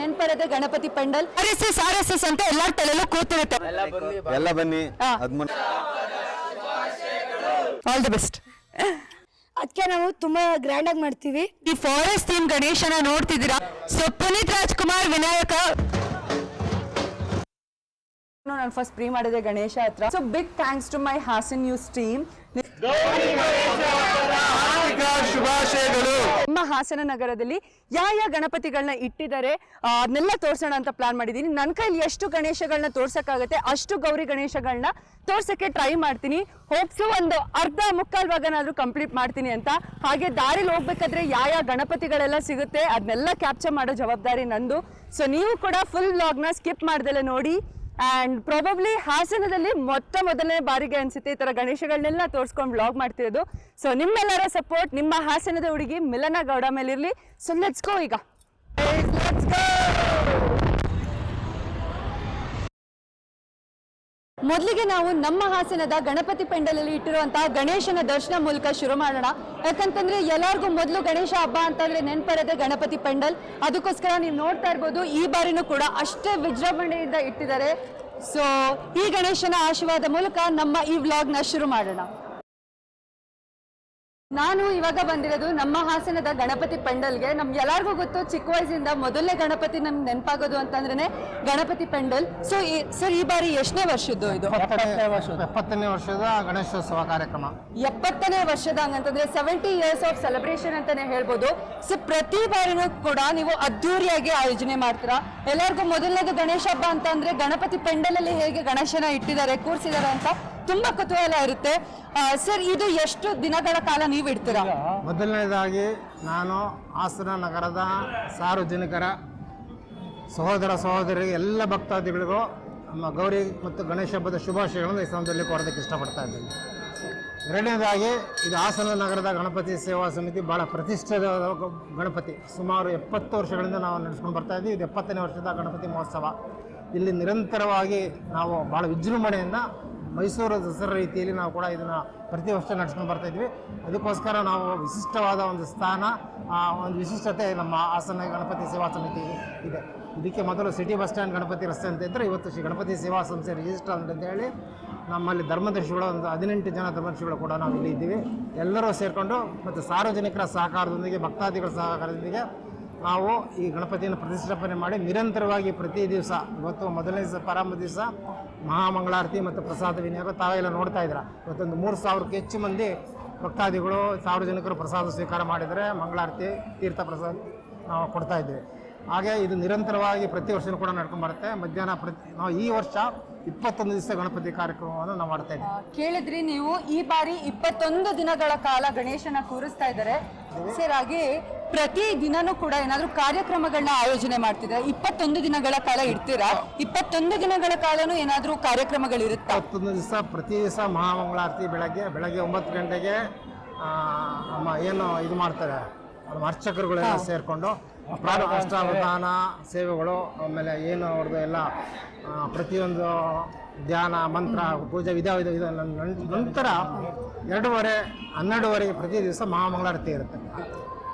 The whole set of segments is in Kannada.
ನೆನ್ಪರದೆ Ganapati pandal. R S S R S S ಅಂತ ಎಲ್ಲಾರ ತಲೆಯಲ್ಲೂ ಕೂತಿರುತ್ತೆ. ಎಲ್ಲ ಬನ್ನಿ ಹಾ. ಹದ್ಮೂರು ಆಲ್ ದಿ ಬೆಸ್ಟ್ ಅದಕ್ಕೆ ನಾವು ತುಂಬಾ ಗ್ರ್ಯಾಂಡ್ ಆಗಿ ಮಾಡ್ತೀವಿ. ಈ ಫಾರೆಸ್ಟ್ ಥೀಮ್ ಗಣೇಶನ ನೋಡ್ತಿದ್ದೀರಾ? ಸೊ ಪುನೀತ್ ರಾಜ್ಕುಮಾರ್ ವಿನಾಯಕ. ನಾನು ಫಸ್ಟ್ ಪ್ರೀ ಮಾಡಿದೆ ಗಣೇಶ ಹತ್ರ. So big thanks to my Hassan news team ಶುಭಾಶಯಗಳು. ನಮ್ಮ ಹಾಸನ ನಗರದಲ್ಲಿ ಯಾವ ಯಾವ ಗಣಪತಿಗಳನ್ನ ಇಟ್ಟಿದ್ದಾರೆ ಅದನ್ನೆಲ್ಲ ತೋರ್ಸೋಣ ಅಂತ ಪ್ಲಾನ್ ಮಾಡಿದ್ದೀನಿ ನನ್ನ ಕೈಲಿ ಎಷ್ಟು ಗಣೇಶಗಳನ್ನ ತೋರ್ಸಕ್ಕಾಗತ್ತೆ, ಅಷ್ಟು ಗೌರಿ ಗಣೇಶಗಳನ್ನ ತೋರ್ಸಕ್ಕೆ ಟ್ರೈ ಮಾಡ್ತೀನಿ. ಹೋಪ್ಸು ಒಂದು ಅರ್ಧ ಮುಕ್ಕಾಲ್ ಭಾಗನಾದ್ರೂ ಕಂಪ್ಲೀಟ್ ಮಾಡ್ತೀನಿ ಅಂತ. ಹಾಗೆ ದಾರಿಲಿ ಹೋಗ್ಬೇಕಾದ್ರೆ ಯಾವ ಯಾವ ಗಣಪತಿಗಳೆಲ್ಲ ಸಿಗುತ್ತೆ, ಅದನ್ನೆಲ್ಲ ಕ್ಯಾಪ್ಚರ್ ಮಾಡೋ ಜವಾಬ್ದಾರಿ ನಂದು. ಸೊ ನೀವು ಕೂಡ ಫುಲ್ ವ್ಲಾಗ್ನ ಸ್ಕಿಪ್ ಮಾಡ್ದೆಲ್ಲ ನೋಡಿ. ಆ್ಯಂಡ್ ಪ್ರಾಬಬ್ಲಿ ಹಾಸನದಲ್ಲಿ ಮೊತ್ತ ಮೊದಲನೇ ಬಾರಿಗೆ ಅನಿಸುತ್ತೆ ಈ ಥರ ಗಣೇಶಗಳನ್ನೆಲ್ಲ ತೋರಿಸ್ಕೊಂಡು ಬ್ಲಾಗ್ ಮಾಡ್ತಿರೋದು. ಸೊ ನಿಮ್ಮೆಲ್ಲರ ಸಪೋರ್ಟ್ ನಿಮ್ಮ ಹಾಸನದ ಹುಡುಗಿ ಮಿಲನ ಗೌಡ ಮೇಲಿರಲಿ. ಸೊ ಲೆಟ್ಸ್ ಗೋ ಈಗ. ಲೆಟ್ಸ್ ಗೋ ಮೊದಲಿಗೆ ನಾವು ನಮ್ಮ ಹಾಸನದ ಗಣಪತಿ ಪೆಂಡಲಲ್ಲಿ ಇಟ್ಟಿರುವಂತಹ ಗಣೇಶನ ದರ್ಶನ ಮೂಲಕ ಶುರು ಮಾಡೋಣ. ಯಾಕಂತಂದ್ರೆ ಎಲ್ಲರಿಗೂ ಮೊದಲು ಗಣೇಶ ಹಬ್ಬ ಅಂತಂದ್ರೆ ನೆನಪರದೆ ಗಣಪತಿ ಪೆಂಡಲ್. ಅದಕ್ಕೋಸ್ಕರ ನೀವು ನೋಡ್ತಾ ಇರ್ಬೋದು, ಈ ಬಾರಿನೂ ಕೂಡ ಅಷ್ಟೇ ವಿಜೃಂಭಣೆಯಿಂದ ಇಟ್ಟಿದ್ದಾರೆ. ಸೊ ಈ ಗಣೇಶನ ಆಶೀರ್ವಾದ ಮೂಲಕ ನಮ್ಮ ಈ ವ್ಲಾಗ್ನ ಶುರು ಮಾಡೋಣ. ನಾನು ಇವಾಗ ಬಂದಿರೋದು ನಮ್ಮ ಹಾಸನದ ಗಣಪತಿ ಪೆಂಡಲ್ಗೆ. ನಮ್ಗೆ ಎಲ್ಲರಿಗೂ ಗೊತ್ತು ಚಿಕ್ಕ ವಯಸ್ಸಿಂದ ಮೊದಲನೇ ಗಣಪತಿ ನಮ್ಗೆ ನೆನಪಾಗೋದು ಅಂತಂದ್ರೆ ಗಣಪತಿ ಪೆಂಡಲ್. ಸೊ ಸರ್ ಈ ಬಾರಿ ಎಷ್ಟನೇ ವರ್ಷದ್ದು ಇದು? ಎಪ್ಪತ್ತನೇ ವರ್ಷ ಎಪ್ಪತ್ತನೇ ವರ್ಷದ ಗಣೇಶೋತ್ಸವ ಕಾರ್ಯಕ್ರಮ. ಎಪ್ಪತ್ತನೇ ವರ್ಷದ ಹಂಗಂತಂದ್ರೆ ಸೆವೆಂಟಿ ಇಯರ್ಸ್ ಆಫ್ ಸೆಲೆಬ್ರೇಷನ್ ಅಂತಾನೆ ಹೇಳ್ಬೋದು. ಸೊ ಪ್ರತಿ ಬಾರಿನೂ ಕೂಡ ನೀವು ಅದ್ಧೂರಿಯಾಗಿ ಆಯೋಜನೆ ಮಾಡ್ತೀರಾ? ಎಲ್ಲರಿಗೂ ಮೊದಲನೇದು ಗಣೇಶ ಹಬ್ಬ ಅಂತ ಅಂದ್ರೆ ಗಣಪತಿ ಪೆಂಡಲ್ ಅಲ್ಲಿ ಹೇಗೆ ಗಣೇಶನ ಇಟ್ಟಿದ್ದಾರೆ ಕೂರಿಸಿದ್ದಾರೆ ಅಂತ ತುಂಬಾ ಕುತೂಹಲ ಇರುತ್ತೆ. ಸರ್, ಇದು ಎಷ್ಟು ದಿನಗಳ ಕಾಲ ನೀವು ಇಡ್ತೀರಾ? ಮೊದಲನೇದಾಗಿ ನಾನು ಹಾಸನ ನಗರದ ಸಾರ್ವಜನಿಕರ ಸಹೋದರ ಸಹೋದರಿ ಎಲ್ಲ ಭಕ್ತಾದಿಗಳಿಗೂ ನಮ್ಮ ಗೌರಿ ಮತ್ತು ಗಣೇಶ ಹಬ್ಬದ ಶುಭಾಶಯಗಳನ್ನು ಈ ಸಂದರ್ಭದಲ್ಲಿ ಕೋರೋದಕ್ಕೆ ಇಷ್ಟಪಡ್ತಾ ಇದ್ದೀನಿ. ಎರಡನೇದಾಗಿ ಇದು ಹಾಸನ ನಗರದ ಗಣಪತಿ ಸೇವಾ ಸಮಿತಿ ಭಾಳ ಪ್ರತಿಷ್ಠಿತ ಗಣಪತಿ. ಸುಮಾರು ಎಪ್ಪತ್ತು ವರ್ಷಗಳಿಂದ ನಾವು ನಡೆಸ್ಕೊಂಡು ಬರ್ತಾ ಇದ್ದೀವಿ. ಇದು ಎಪ್ಪತ್ತನೇ ವರ್ಷದ ಗಣಪತಿ ಮಹೋತ್ಸವ. ಇಲ್ಲಿ ನಿರಂತರವಾಗಿ ನಾವು ಭಾಳ ವಿಜೃಂಭಣೆಯಿಂದ ಮೈಸೂರು ದಸರಾ ರೀತಿಯಲ್ಲಿ ನಾವು ಕೂಡ ಇದನ್ನು ಪ್ರತಿ ವರ್ಷ ನಡೆಸ್ಕೊಂಡು ಬರ್ತಾ ಇದ್ವಿ ಅದಕ್ಕೋಸ್ಕರ ನಾವು ವಿಶಿಷ್ಟವಾದ ಒಂದು ಸ್ಥಾನ ಒಂದು ವಿಶಿಷ್ಟತೆ ನಮ್ಮ ಹಾಸನ ಗಣಪತಿ ಸೇವಾ ಸಮಿತಿ ಇದೆ. ಇದಕ್ಕೆ ಮೊದಲು ಸಿಟಿ ಬಸ್ ಸ್ಟ್ಯಾಂಡ್ ಗಣಪತಿ ರಸ್ತೆ ಅಂತ ಇದ್ದರೆ ಇವತ್ತು ಶ್ರೀ ಗಣಪತಿ ಸೇವಾ ಸಂಸ್ಥೆ ರಿಜಿಸ್ಟರ್ ಅಂತ ಹೇಳಿ ನಮ್ಮಲ್ಲಿ ಧರ್ಮದರ್ಶಿಗಳು, ಒಂದು ಹದಿನೆಂಟು ಜನ ಧರ್ಮದರ್ಶಿಗಳು ಕೂಡ ನಾವು ಇಲ್ಲಿ ಇದ್ದೀವಿ. ಎಲ್ಲರೂ ಸೇರಿಕೊಂಡು ಮತ್ತು ಸಾರ್ವಜನಿಕರ ಸಹಕಾರದೊಂದಿಗೆ, ಭಕ್ತಾದಿಗಳ ಸಹಕಾರದೊಂದಿಗೆ ನಾವು ಈ ಗಣಪತಿಯನ್ನು ಪ್ರತಿಷ್ಠಾಪನೆ ಮಾಡಿ ನಿರಂತರವಾಗಿ ಪ್ರತಿ ದಿವಸ ಇವತ್ತು ಮೊದಲನೇ ದಿವಸ ಪ್ರಾರಂಭ ದಿವಸ ಮಹಾಮಂಗಳಾರತಿ ಮತ್ತು ಪ್ರಸಾದ ವಿನಿಯೋಗ ತಾವೆಲ್ಲ ನೋಡ್ತಾ ಇದ್ರ ಇವತ್ತೊಂದು ಮೂರು ಸಾವಿರಕ್ಕೆ ಹೆಚ್ಚು ಮಂದಿ ಭಕ್ತಾದಿಗಳು ಸಾರ್ವಜನಿಕರು ಪ್ರಸಾದ ಸ್ವೀಕಾರ ಮಾಡಿದರೆ ಮಂಗಳಾರತಿ ತೀರ್ಥ ಪ್ರಸಾದ ನಾವು ಕೊಡ್ತಾ ಇದ್ದೀವಿ. ಹಾಗೆ ಇದು ನಿರಂತರವಾಗಿ ಪ್ರತಿ ವರ್ಷವೂ ಕೂಡ ನಡ್ಕೊಂಡು ಬರುತ್ತೆ. ಮಧ್ಯಾಹ್ನ ಪ್ರತಿ ನಾವು ಈ ವರ್ಷ ಇಪ್ಪತ್ತೊಂದು ದಿವಸ ಗಣಪತಿ ಕಾರ್ಯಕ್ರಮವನ್ನು ನಾವು ಮಾಡ್ತಾ ಇದ್ದೀವಿ. ಕೇಳಿದ್ರಿ ನೀವು ಈ ಬಾರಿ ಇಪ್ಪತ್ತೊಂದು ದಿನಗಳ ಕಾಲ ಗಣೇಶನ ಕೂರಿಸ್ತಾ ಇದ್ದಾರೆ. ಸರ್ ಹಾಗೆ ಪ್ರತಿ ದಿನನೂ ಕೂಡ ಏನಾದರೂ ಕಾರ್ಯಕ್ರಮಗಳನ್ನ ಆಯೋಜನೆ ಮಾಡ್ತಿದ್ರೆ ಇಪ್ಪತ್ತೊಂದು ದಿನಗಳ ಕಾಲ ಇಡ್ತೀರಾ? ಇಪ್ಪತ್ತೊಂದು ದಿನಗಳ ಕಾಲನೂ ಏನಾದರೂ ಕಾರ್ಯಕ್ರಮಗಳಿರುತ್ತಾ ಇಪ್ಪತ್ತೊಂದು ದಿವಸ ಪ್ರತಿ ದಿವಸ ಮಹಾಮಂಗಳಾರತಿ ಬೆಳಗ್ಗೆ ಬೆಳಗ್ಗೆ ಒಂಬತ್ತು ಗಂಟೆಗೆ ಆ, ನಮ್ಮ ಏನು ಇದು ಮಾಡ್ತಾರೆ ನಮ್ಮ ಅರ್ಚಕರುಗಳೆಲ್ಲ ಸೇರಿಕೊಂಡು ಅಷ್ಟಾವಧಾನ ಸೇವೆಗಳು ಆಮೇಲೆ ಏನು ಅವ್ರದ್ದು ಎಲ್ಲ ಆ, ಪ್ರತಿಯೊಂದು ಧ್ಯಾನ ಮಂತ್ರ ಪೂಜೆ ವಿಧ ವಿಧ ವಿಧ ನಂತರ ಎರಡೂವರೆ ಹನ್ನೆರಡುವರೆಗೆ ಪ್ರತಿ ದಿವಸ ಮಹಾಮಂಗಳಾರತಿ ಇರುತ್ತೆ.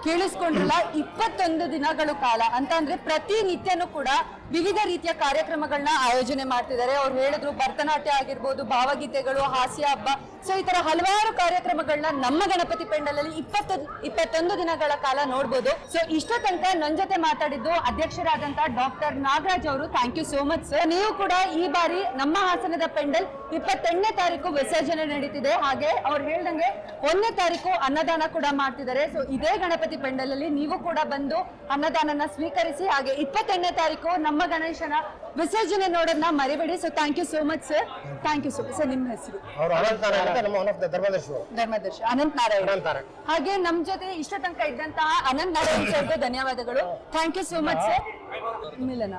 ಕೇಳಿಸ್ಕೊಂಡ್ರಲ್ಲ? ಇಪ್ಪತ್ತೊಂದು ದಿನಗಳು ಕಾಲ. ಅಂತ ಅಂದ್ರೆ ಪ್ರತಿನಿತ್ಯನೂ ಕೂಡ ವಿವಿಧ ರೀತಿಯ ಕಾರ್ಯಕ್ರಮಗಳನ್ನ ಆಯೋಜನೆ ಮಾಡ್ತಿದ್ದಾರೆ. ಅವ್ರು ಹೇಳಿದ್ರು ಭರತನಾಟ್ಯ ಆಗಿರ್ಬೋದು, ಭಾವಗೀತೆಗಳು, ಹಾಸ್ಯ ಹಬ್ಬ. ಸೊ ಈ ತರ ಹಲವಾರು ಕಾರ್ಯಕ್ರಮಗಳನ್ನ ನಮ್ಮ ಗಣಪತಿ ಪೆಂಡಲಲ್ಲಿ ಇಪ್ಪತ್ತು, ಇಪ್ಪತ್ತೊಂದು ದಿನಗಳ ಕಾಲ ನೋಡ್ಬೋದು. ಸೊ ಇಷ್ಟ ತನಕ ನನ್ನ ಜೊತೆ ಮಾತಾಡಿದ್ದು ಅಧ್ಯಕ್ಷರಾದಂತಹ ಡಾಕ್ಟರ್ ನಾಗರಾಜ್ ಅವರು. Thank you so much sir ನೀವು ಕೂಡ ಈ ಬಾರಿ ನಮ್ಮ ಹಾಸನದ ಪೆಂಡಲ್ ಇಪ್ಪತ್ತೆಂಟನೇ ತಾರೀಕು ವಿಸರ್ಜನೆ ನಡೀತಿದೆ. ಹಾಗೆ ಅವ್ರು ಹೇಳ್ದಂಗೆ ಒಂದನೇ ತಾರೀಕು ಅನ್ನದಾನ ಕೂಡ ಮಾಡ್ತಿದ್ದಾರೆ. ಸೊ ಇದೇ ಗಣಪತಿ ಪೆಂಡಲ್ ಅಲ್ಲಿ ನೀವು ಕೂಡ ಬಂದು ಅನ್ನದಾನನ ಸ್ವೀಕರಿಸಿ ಹಾಗೆ ಇಪ್ಪತ್ತೆಂಟನೇ ತಾರೀಕು ನಮ್ಮ ಗಣೇಶನ ವಿಸರ್ಜನೆ ನೋಡೋದನ್ನ ಮರಿಬೇಡಿ. So thank you so much sir thank you so much sir ನಿಮ್ಮ ಹೆಸರು? ಅವರು ಅನಂತರ ಅಂತ ನಮ್ಮ ಒನ್ ಆಫ್ ದ ಧರ್ಮದರ್ಶಿಗಳು ಧರ್ಮದರ್ಶಿ ಅನಂತ್ ನಾರಾಯಣ. ಅನಂತ್ ನಾರಾಯಣ್. ಹಾಗೆ ನಮ್ ಜೊತೆ ಇಷ್ಟ ತನಕ ಇದ್ದಂತಹ ಅನಂತ್ ನಾರಾಯಣ್ ಸರ್ಗೆ ಧನ್ಯವಾದಗಳು. Thank you so much sir Milana.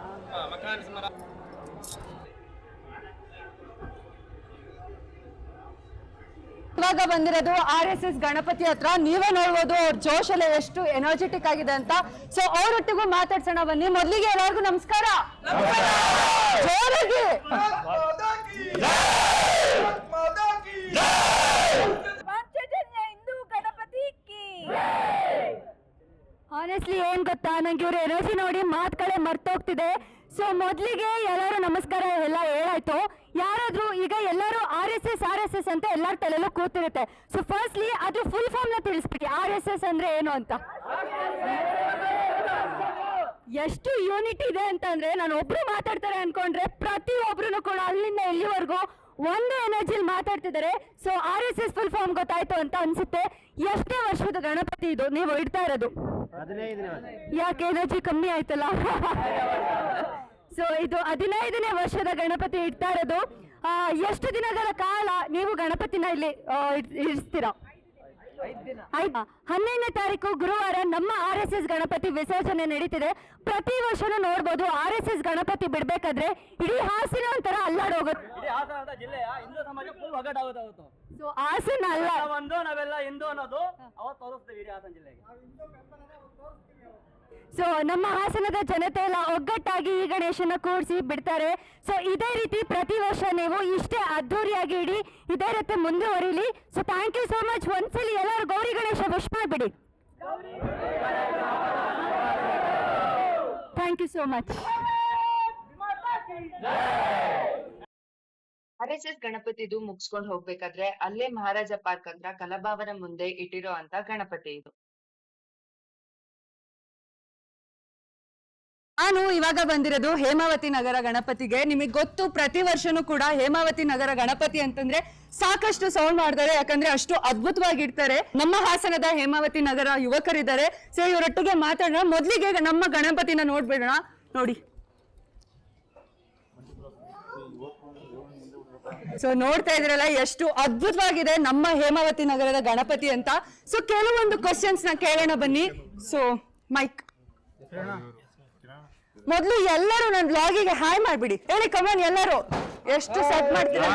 ಇವಾಗ ಬಂದಿರೋದು ಆರ್ ಎಸ್ ಎಸ್ ಗಣಪತಿ ಹತ್ರ. ನೀವೇ ನೋಡ್ಬೋದು ಅವ್ರ ಜೋಶ್ ಎಲ್ಲ ಎಷ್ಟು ಎನರ್ಜೆಟಿಕ್ ಆಗಿದೆ ಅಂತ. ಸೊ ಅವರೊಟ್ಟಿಗೂ ಮಾತಾಡ್ಸೋಣ ಬನ್ನಿ. ಮೊದಲಿಗೆ ಎಲ್ಲರಿಗೂ ನಮಸ್ಕಾರ. ಜೋರಾಗಿ. ಆನೆಸ್ಟ್ಲಿ ಏನ್ ಗೊತ್ತಾ? ನಂಗೆ ಇವ್ರ ಎನರ್ಜಿ ನೋಡಿ ಮಾತುಗಳೇ ಮರ್ತೋಗ್ತಿದೆ. ಸೊ ಮೊದಲಿಗೆ ಎಲ್ಲರೂ ನಮಸ್ಕಾರ ಎಲ್ಲ ಹೇಳಾಯ್ತು ಯಾರಾದ್ರೂ ಈಗ ಎಲ್ಲರೂ ಆರ್ ಎಸ್ ಅಂತ ಎಲ್ಲರ ತಲೆಲ್ಲೂ ಕೂತಿರುತ್ತೆ. ಸೊ ಫಸ್ಟ್ಲಿ ಅದ್ರ ಫುಲ್ ಫಾರ್ಮ್ನ ತಿಳಿಸ್ಬಿಡಿ. ಆರ್ ಎಸ್ ಎಸ್ ಅಂದ್ರೆ ಏನು ಅಂತ? ಎಷ್ಟು ಯೂನಿಟ್ ಇದೆ ಅಂತಂದ್ರೆ ನಾನು ಒಬ್ರು ಮಾತಾಡ್ತಾರೆ ಅನ್ಕೊಂಡ್ರೆ ಪ್ರತಿ ಒಬ್ರು ಕೂಡ ಅಲ್ಲಿಂದ ಇಲ್ಲಿವರೆಗೂ ಒಂದೇ ಎನರ್ಜಿಲಿ ಮಾತಾಡ್ತಿದ್ದಾರೆ. So R S S full form ಗೊತ್ತಾಯ್ತು ಅಂತ ಅನ್ಸುತ್ತೆ. ಎಷ್ಟೇ ವರ್ಷದ ಗಣಪತಿ ಇದು, ನೀವು ಇಡ್ತಾ ಇರೋದು. ಯಾಕೆ ಎನರ್ಜಿ ಕಮ್ಮಿ ಆಯ್ತಲ್ಲ? ಸೊ ಇದು ಹದಿನೈದನೇ ವರ್ಷದ ಗಣಪತಿ ಇಡ್ತಾ ಇರೋದು. ಎಷ್ಟು ದಿನಗಳ ಕಾಲ ನೀವು ಗಣಪತಿನ ಇಲ್ಲಿ ಇರಿಸ್ತೀರಾ? ಹನ್ನೆರಡನೇ ತಾರೀಕು ಗುರುವಾರ ನಮ್ಮ ಆರ್ ಎಸ್ ಎಸ್ ಗಣಪತಿ ವಿಸರ್ಜನೆ ನಡೀತಿದೆ. ಪ್ರತಿ ವರ್ಷನೂ ನೋಡ್ಬೋದು ಆರ್ ಎಸ್ ಎಸ್ ಗಣಪತಿ ಬಿಡ್ಬೇಕಾದ್ರೆ ಇಡೀ ಹಾಸಿನ ಒಂಥರ ಅಲ್ಲಾಡೋಗುತ್ತೆ. ಸೊ ಹಾಸನ ಅಲ್ಲ. ಒಂದು ನಾವೆಲ್ಲ ಹಿಂದೂ ಅನ್ನೋದು ಅವತ್ತು ತೋರಿಸ್ತೀವಿ ಇಡೀ ಹಾಸನ ಜಿಲ್ಲೆಗೆ. ಸೊ ನಮ್ಮ ಹಾಸನದ ಜನತೆ ಎಲ್ಲ ಒಗ್ಗಟ್ಟಾಗಿ ಈ ಗಣೇಶನ ಕೂಡಿಸಿ ಬಿಡ್ತಾರೆ. ಸೊ ಇದೇ ರೀತಿ ಪ್ರತಿ ವರ್ಷ ನೀವು ಇಷ್ಟೇ ಅದ್ಧೂರಿಯಾಗಿ ಇಡಿ ಇದೇ ರೀತಿ ಮುಂದುವರಿಲಿ. So thank you so much ಒಂದ್ಸಲಿ ಎಲ್ಲರೂ ಗೌರಿ ಗಣೇಶ ವಿಶ್ ಮಾಡಿಬಿಡಿ. Thank you so much R S S ಗಣಪತಿದು ಮುಗಿಸ್ಕೊಂಡು ಹೋಗ್ಬೇಕಾದ್ರೆ ಅಲ್ಲೇ ಮಹಾರಾಜ ಪಾರ್ಕ್ ಅಂತ ಕಲಭಾವನ ಮುಂದೆ ಇಟ್ಟಿರೋ ಅಂತ ಗಣಪತಿ ಇದು. ನಾನು ಇವಾಗ ಬಂದಿರೋದು ಹೇಮಾವತಿ ನಗರ ಗಣಪತಿಗೆ. ನಿಮಗೆ ಗೊತ್ತು ಪ್ರತಿ ವರ್ಷನೂ ಕೂಡ ಹೇಮಾವತಿ ನಗರ ಗಣಪತಿ ಅಂತಂದ್ರೆ ಸಾಕಷ್ಟು ಸೌಂಡ್ ಮಾಡ್ತಾರೆ ಯಾಕಂದ್ರೆ ಅಷ್ಟು ಅದ್ಭುತವಾಗಿರ್ತಾರೆ. ನಮ್ಮ ಹಾಸನದ ಹೇಮಾವತಿ ನಗರ ಯುವಕರಿದ್ದಾರೆ. ಸೊ ಇವರೊಟ್ಟಿಗೆ ಮಾತಾಡೋಣ. ಮೊದಲಿಗೆ ನಮ್ಮ ಗಣಪತಿನ ನೋಡ್ಬಿಡೋಣ. ನೋಡಿ. ಸೊ ನೋಡ್ತಾ ಇದ್ರಲ್ಲ ಎಷ್ಟು ಅದ್ಭುತವಾಗಿದೆ ನಮ್ಮ ಹೇಮಾವತಿ ನಗರದ ಗಣಪತಿ ಅಂತ. ಸೊ ಕೆಲವೊಂದು ಕ್ವಶನ್ಸ್ನ ಕೇಳೋಣ ಬನ್ನಿ. ಸೊ ಮೈಕ್ ಮೊದಲು ಎಲ್ಲರೂ ನನ್ನ ಬ್ಲಾಗಿಗೆ ಹಾಯ್ ಮಾಡ್ಬಿಡಿ. ಹೇಳಿ ಕಮನ್ ಎಲ್ಲರೂ. ಎಷ್ಟು ಸೆಟ್ ಮಾಡ್ತೀರಾ?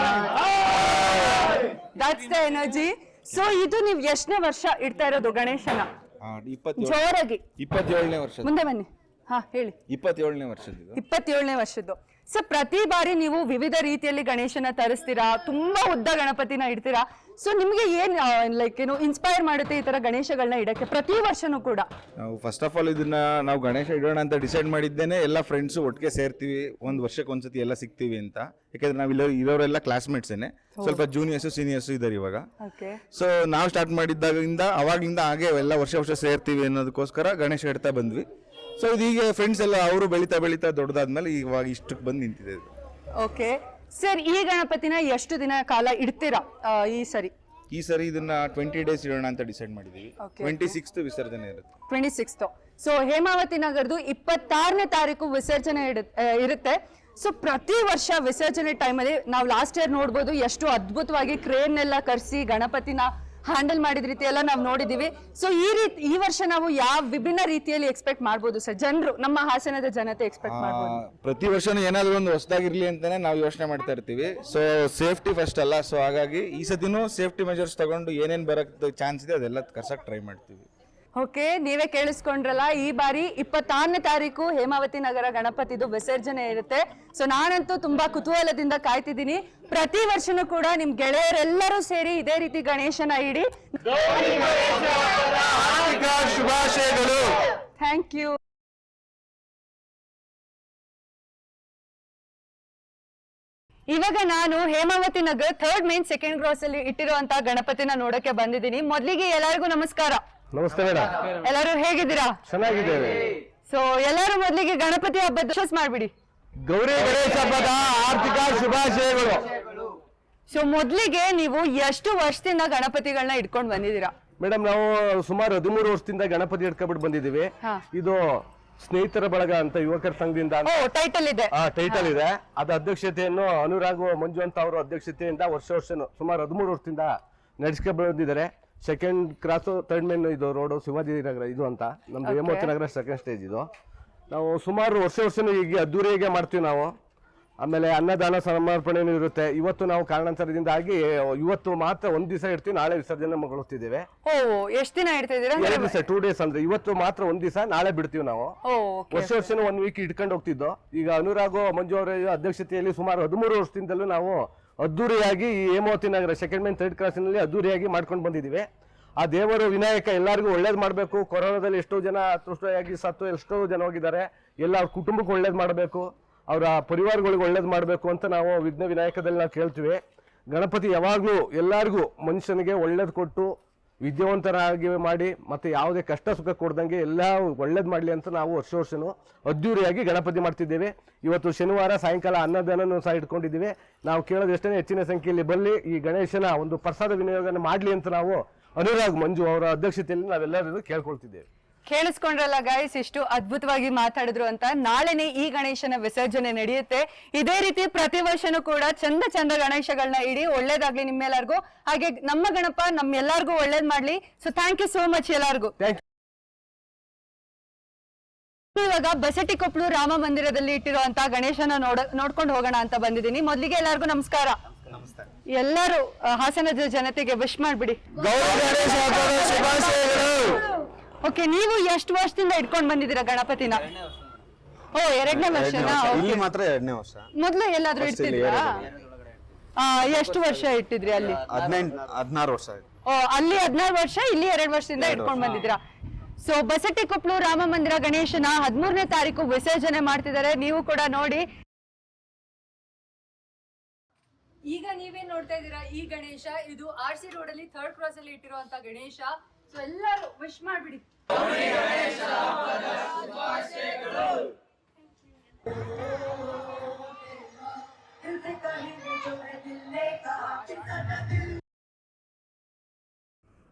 ದಟ್ಸ್ ದ ಎನರ್ಜಿ ಸೊ ಇದು ನೀವು ಎಷ್ಟನೇ ವರ್ಷ ಇಡ್ತಾ ಇರೋದು ಗಣೇಶನ? ಜೋರಾಗಿ. ಇಪ್ಪತ್ತೇಳನೇ ವರ್ಷ ಮುಂದೆ ಬನ್ನಿ. ಹಾ ಹೇಳಿ. ಇಪ್ಪತ್ತೇಳನೇ ವರ್ಷದ್ದು ಇಪ್ಪತ್ತೇಳನೇ ವರ್ಷದ್ದು. ಸೊ ಪ್ರತಿ ಬಾರಿ ನೀವು ವಿವಿಧ ರೀತಿಯಲ್ಲಿ ಗಣೇಶನ ತರಿಸ್ತೀರಾ? ತುಂಬಾ ಉದ್ದ ಗಣಪತಿನ ಇಡ್ತೀರಾ? ಸೊ ನಿಮ್ಗೆ ಏನ್ ಲೈಕ್ ಏನು ಇನ್ಸ್ಪೈರ್ ಮಾಡುತ್ತೆ ಈ ತರ ಗಣೇಶಗಳನ್ನ ಇಡಕ್ಕೆ ಪ್ರತಿ ವರ್ಷನೂ ಕೂಡ? ನಾವು ಫಸ್ಟ್ ಆಫ್ ಆಲ್ ಇದನ್ನ ನಾವು ಗಣೇಶ ಇಡೋಣ ಅಂತ ಡಿಸೈಡ್ ಮಾಡಿದ್ದೇನೆ. ಎಲ್ಲ ಫ್ರೆಂಡ್ಸ್ ಒಟ್ಟಿಗೆ ಸೇರ್ತೀವಿ. ಒಂದು ವರ್ಷಕ್ಕೆ ಒಂದ್ಸತಿ ಎಲ್ಲ ಸಿಗ್ತೀವಿ ಅಂತ. ಯಾಕಂದ್ರೆ ನಾವು ಇಲ್ಲ ಇರೋರೆಲ್ಲ ಕ್ಲಾಸ್ಮೇಟ್ಸೇನೆ ಸ್ವಲ್ಪ ಜೂನಿಯರ್ಸ್ ಸೀನಿಯರ್ಸ್ ಇದ್ದಾರೆ ಇವಾಗ. ಸೊ ನಾವು ಸ್ಟಾರ್ಟ್ ಮಾಡಿದ್ದಾಗಿಂದ ಅವಾಗಿಂದ ಹಾಗೆ ಎಲ್ಲ ವರ್ಷ ವರ್ಷ ಸೇರ್ತೀವಿ ಅನ್ನೋದಕ್ಕೋಸ್ಕರ ಗಣೇಶ ಇಡ್ತಾ ಬಂದ್ವಿ. ಸೊ ಇದೀಗ ಫ್ರೆಂಡ್ಸ್ ಎಲ್ಲ ಅವರು ಬೆಳೀತಾ ಬೆಳೀತಾ ದೊಡ್ಡದಾದ್ಮೇಲೆ ಇವಾಗ ಇಷ್ಟಕ್ಕೆ ಬಂದು ನಿಂತಿದೆ. ಇದು. ಓಕೆ ಸರ್ ಈ ಗಣಪತಿನ ಎಷ್ಟು ದಿನ ಕಾಲ ಇಡ್ತೀರಾ? ಆ, ಈ ಸರಿ. ಈ ಸರಿ ಇದನ್ನ ಟ್ವೆಂಟಿ ಡೇಸ್ ಇಡೋಣ ಅಂತ ಡಿಸೈಡ್ ಮಾಡಿದೀವಿ. Okay, ಟ್ವೆಂಟಿ ಸಿಕ್ಸ್ತ್ ವಿಸರ್ಜನೆ ಇರುತ್ತೆ. ಟ್ವೆಂಟಿ ಸಿಕ್ಸ್ತ್ ಸೊ ಹೇಮಾವತಿ ನಗರದ್ದು ಇಪ್ಪತ್ತಾರನೇ ತಾರೀಕು ವಿಸರ್ಜನೆ ಇಡು- ಆ, ಇರುತ್ತೆ. ಸೊ ಪ್ರತಿ ವರ್ಷ ವಿಸರ್ಜನೆ ಟೈಮಲ್ಲಿ ನಾವು ಲಾಸ್ಟ್ ಇಯರ್ ನೋಡ್ಬೋದು ಎಷ್ಟು ಅದ್ಭುತವಾಗಿ ಕ್ರೇನ್ ಎಲ್ಲ ಕರೆಸಿ ಗಣಪತಿನ ಹ್ಯಾಂಡಲ್ ಮಾಡಿದ ರೀತಿ ಎಲ್ಲ ನಾವು ನೋಡಿದೀವಿ. ಸೊ ಈ ರೀತಿ ಈ ವರ್ಷ ನಾವು ಯಾವ ವಿಭಿನ್ನ ರೀತಿಯಲ್ಲಿ ಎಕ್ಸ್ಪೆಕ್ಟ್ ಮಾಡ್ಬೋದು ಸರ್? ಜನರು ನಮ್ಮ ಹಾಸನದ ಜನತೆ ಎಕ್ಸ್ಪೆಕ್ಟ್ ಮಾಡಬಹುದು ಪ್ರತಿ ವರ್ಷನೂ ಏನಾದರೂ ಒಂದು ಹೊಸದಾಗಿರ್ಲಿ ಅಂತಾನೆ ನಾವು ಯೋಚನೆ ಮಾಡ್ತಾ ಇರ್ತೀವಿ. ಸೊ ಸೇಫ್ಟಿ ಫಸ್ಟ್ ಅಲ್ಲ. ಸೊ ಹಾಗಾಗಿ ಈ ಸತಿನೂ ಸೇಫ್ಟಿ ಮೆಜರ್ಸ್ ತಗೊಂಡು ಏನೇನು ಬರೋಕ್ಕೆ ಚಾನ್ಸ್ ಇದೆ ಅದೆಲ್ಲ ಕರ್ಸಕ್ಕೆ ಟ್ರೈ ಮಾಡ್ತೀವಿ. ಓಕೆ ನೀವೇ ಕೇಳಿಸ್ಕೊಂಡ್ರಲ್ಲ ಈ ಬಾರಿ ಇಪ್ಪತ್ತಾರನೇ ತಾರೀಕು ಹೇಮಾವತಿ ನಗರ ಗಣಪತಿದು ವಿಸರ್ಜನೆ ಇರುತ್ತೆ. ಸೊ ನಾನಂತೂ ತುಂಬಾ ಕುತೂಹಲದಿಂದ ಕಾಯ್ತಿದ್ದೀನಿ. ಪ್ರತಿ ವರ್ಷನೂ ಕೂಡ ನಿಮ್ ಗೆಳೆಯರೆಲ್ಲರೂ ಸೇರಿ ಇದೇ ರೀತಿ ಗಣೇಶನ ಇಡಿ. ಶುಭಾಶಯಗಳು. ಥ್ಯಾಂಕ್ ಯು ಇವಾಗ ನಾನು Hemavathi Nagar third main second cross ಅಲ್ಲಿ ಇಟ್ಟಿರುವಂತಹ ಗಣಪತಿನ ನೋಡಕ್ಕೆ ಬಂದಿದ್ದೀನಿ. ಮೊದಲಿಗೆ ಎಲ್ಲರಿಗೂ ನಮಸ್ಕಾರ. ನಮಸ್ತೆ ಮೇಡಮ್ ಎಲ್ಲರೂ ಹೇಗಿದ್ದೀರಾ? ಚೆನ್ನಾಗಿದ್ದೇವೆ. ಸೊ ಎಲ್ಲರೂ ಮೊದಲಿಗೆ ಗಣಪತಿ ಹಬ್ಬದ ವಿಶಸ್ ಮಾಡ್ಬಿಡಿ. ಗೌರಿ ಗಣೇಶ ಹಬ್ಬದ ಆರ್ಥಿಕ ಶುಭಾಶಯಗಳು. ಸೊ ಮೊದಲಿಗೆ ನೀವು ಎಷ್ಟು ವರ್ಷದಿಂದ ಗಣಪತಿಗಳನ್ನ ಇಟ್ಕೊಂಡು ಬಂದಿದ್ದೀರಾ? ಮೇಡಮ್ ನಾವು ಸುಮಾರು ಹದಿಮೂರು ವರ್ಷದಿಂದ ಗಣಪತಿ ಇಟ್ಕೊಂಡ್ಬಿಟ್ಟು ಬಂದಿದ್ದೀವಿ. ಹಾ. ಇದು ಸ್ನೇಹಿತರ ಬಳಗ ಅಂತ ಯುವಕರ ಸಂಘದಿಂದ ಓ ಟೈಟಲ್ ಇದೆ. ಆ ಟೈಟಲ್ ಇದೆ. ಅದ ಅಧ್ಯಕ್ಷತೆಯನ್ನು ಅನುರಾಗ್ ಮಂಜು ಅಂತ ಅವರ ಅಧ್ಯಕ್ಷತೆಯಿಂದ ವರ್ಷ ವರ್ಷ ಸುಮಾರು ಹದಿಮೂರು ವರ್ಷದಿಂದ ನಡೆಸ್ಕೊಂಡು ಬಂದಿದ್ದಾರೆ. ಸೆಕೆಂಡ್ ಕ್ರಾಸು ಥರ್ಡ್ ಮೇನ್ ಇದು ರೋಡು ಶಿವಾಜಿ ನಗರ ಇದು ಅಂತ. ನಮ್ದು ಹೇಮಾವತಿ ನಗರ ಸೆಕೆಂಡ್ ಸ್ಟೇಜ್ ಇದು. ನಾವು ಸುಮಾರು ವರ್ಷ ವರ್ಷನೂ ಹೀಗೆ ಅದ್ದೂರಿಯಾಗೆ ಮಾಡ್ತೀವಿ ನಾವು. ಆಮೇಲೆ ಅನ್ನದಾನ ಸಮರ್ಪಣೆನೂ ಇರುತ್ತೆ. ಇವತ್ತು ನಾವು ಕಾರಣಾಂತರದಿಂದಾಗಿ ಇವತ್ತು ಮಾತ್ರ ಒಂದ್ ದಿವಸ ಇಡ್ತೀವಿ ನಾಳೆ ವಿಸರ್ಜನೆ ಮಗೊಳಿಸ್ತಿದ್ದೇವೆ ಓ ಎಷ್ಟು ದಿನ ಇಡ್ತಾ ಇದ್ದೀರಾ? ಎರಡು ದಿವಸ ಟೂ ಡೇಸ್ ಅಂದ್ರೆ ಇವತ್ತು ಮಾತ್ರ ಒಂದ್ ದಿವಸ ನಾಳೆ ಬಿಡ್ತೀವಿ ನಾವು. ಓ ವರ್ಷ ವರ್ಷನೂ ಒಂದ್ ವೀಕ್ ಇಟ್ಕೊಂಡು ಹೋಗ್ತಿದ್ದೋ. ಈಗ ಅನುರಾಗು ಮಂಜು ಅವರ ಅಧ್ಯಕ್ಷತೆಯಲ್ಲಿ ಸುಮಾರು ಹದಿಮೂರು ವರ್ಷದಿಂದಲೂ ನಾವು ಅದ್ದೂರಿಯಾಗಿ ಈ Hemavathi Nagar second main third ಕ್ರಾಸಿನಲ್ಲಿ ಅದ್ದೂರಿಯಾಗಿ ಮಾಡ್ಕೊಂಡು ಬಂದಿದ್ದೀವಿ. ಆ ದೇವರು, ವಿನಾಯಕ ಎಲ್ಲರಿಗೂ ಒಳ್ಳೇದು ಮಾಡಬೇಕು. ಕೊರೋನಾದಲ್ಲಿ ಎಷ್ಟೋ ಜನ ತುಷ್ಟಯಾಗಿ ಸತ್ತು, ಎಷ್ಟೋ ಜನ ಹೋಗಿದ್ದಾರೆ. ಎಲ್ಲ ಅವ್ರ ಕುಟುಂಬಕ್ಕೆ ಒಳ್ಳೇದು ಮಾಡಬೇಕು. ಅವರ ಪರಿವಾರಗಳಿಗೆ ಒಳ್ಳೇದು ಮಾಡಬೇಕು ಅಂತ ನಾವು ವಿಘ್ನ ವಿನಾಯಕದಲ್ಲಿ ನಾವು ಕೇಳ್ತೀವಿ. ಗಣಪತಿ ಯಾವಾಗಲೂ ಎಲ್ಲರಿಗೂ ಮನುಷ್ಯನಿಗೆ ಒಳ್ಳೇದು ಕೊಟ್ಟು ವಿದ್ಯಾವಂತರಾಗಿ ಮಾಡಿ ಮತ್ತು ಯಾವುದೇ ಕಷ್ಟ ಸುಖ ಕೊಡ್ದಂಗೆ ಎಲ್ಲ ಒಳ್ಳೇದು ಮಾಡಲಿ ಅಂತ ನಾವು ವರ್ಷ ವರ್ಷನೂ ಅದ್ಧೂರಿಯಾಗಿ ಗಣಪತಿ ಮಾಡ್ತಿದ್ದೇವೆ. ಇವತ್ತು ಶನಿವಾರ ಸಾಯಂಕಾಲ ಅನ್ನದಾನನೂ ಸಹ ಇಟ್ಕೊಂಡಿದ್ದೀವಿ. ನಾವು ಕೇಳೋದಷ್ಟೇ ಹೆಚ್ಚಿನ ಸಂಖ್ಯೆಯಲ್ಲಿ ಬರಲಿ ಈ ಗಣೇಶನ ಒಂದು ಪ್ರಸಾದ ವಿನಿಯೋಗನ ಮಾಡಲಿ ಅಂತ ನಾವು ಅನುರಾಗ್ ಮಂಜು ಅವರ ಅಧ್ಯಕ್ಷತೆಯಲ್ಲಿ ನಾವೆಲ್ಲರೂ ಕೇಳ್ಕೊಳ್ತಿದ್ದೇವೆ. ಕೇಳಿಸ್ಕೊಂಡ್ರಲ್ಲ ಗೈಸ್ ಇಷ್ಟು ಅದ್ಭುತವಾಗಿ ಮಾತಾಡಿದ್ರು ಅಂತ. ನಾಳೆನೆ ಈ ಗಣೇಶನ ವಿಸರ್ಜನೆ ನಡೆಯುತ್ತೆ. ಇದೇ ರೀತಿ ಪ್ರತಿ ವರ್ಷನೂ ಕೂಡ ಚಂದ ಚಂದ ಗಣೇಶಗಳನ್ನ ಇಡಿ ಒಳ್ಳೇದಾಗ್ಲಿ ನಿಮ್ಮೆಲ್ಲರಿಗೂ. ಹಾಗೆ ನಮ್ಮ ಗಣಪ ನಮ್ಮೆಲ್ಲರಿಗೂ ಒಳ್ಳೇದ್ ಮಾಡ್ಲಿ. So thank you so much ಎಲ್ಲರಿಗೂ. ಇವಾಗ ಬಸಟಿಕೊಪ್ಲು ರಾಮ ಮಂದಿರದಲ್ಲಿ ಇಟ್ಟಿರುವಂತ ಗಣೇಶನ ನೋಡ ನೋಡ್ಕೊಂಡು ಹೋಗೋಣ ಅಂತ ಬಂದಿದ್ದೀನಿ. ಮೊದಲಿಗೆ ಎಲ್ಲರಿಗೂ ನಮಸ್ಕಾರ. ಎಲ್ಲರೂ ಹಾಸನದ ಜನತೆಗೆ ವಿಶ್ ಮಾಡ್ಬಿಡಿ. ಓಕೆ ನೀವು ಎಷ್ಟು ವರ್ಷದಿಂದ ಇಟ್ಕೊಂಡ್ ಬಂದಿದ್ದೀರಾ ಗಣಪತಿನ? ಓ ಎರಡನೇ ವರ್ಷನಾ? ಇಲ್ಲಿ ಮಾತ್ರ ಎರಡನೇ ವರ್ಷ. ಮೊದಲು ಎಲ್ಲಾದ್ರೂ ಇಡ್ತಿದ್ರಾ ಆ, ಎಷ್ಟು ವರ್ಷ ಇಟ್ಟಿದ್ರಿ ಅಲ್ಲಿ? ಹದಿನೆಂಟು ಹದಿನಾರು ವರ್ಷ ಆಯ್ತು. ಓ ಅಲ್ಲಿ ಹದಿನಾರು ವರ್ಷ ಇಲ್ಲಿ ಎರಡು ವರ್ಷದಿಂದ ಇಟ್ಕೊಂಡ್ ಬಂದಿದ್ದೀರಾ? ಸೊ ಬಸಟ್ಟಿ ಕೊಪ್ಪಳು ರಾಮ ಮಂದಿರ ಗಣೇಶನ ಹದಿಮೂರನೇ ತಾರೀಕು ವಿಸರ್ಜನೆ ಮಾಡ್ತಿದ್ದಾರೆ. ನೀವು ಕೂಡ ನೋಡಿ. ಈಗ ನೀವೇನ್ ನೋಡ್ತಾ ಇದ್ದೀರಾ? ಈ ಗಣೇಶ ಇದು ಆರ್ ಸಿ ರೋಡ್ ಅಲ್ಲಿ ಥರ್ಡ್ ಕ್ರಾಸ್ ಅಲ್ಲಿ ಇಟ್ಟಿರುವಂತ ಗಣೇಶ. ಸೊ ಎಲ್ಲರೂ ವಿಶ್ ಮಾಡ್ಬಿಡಿ.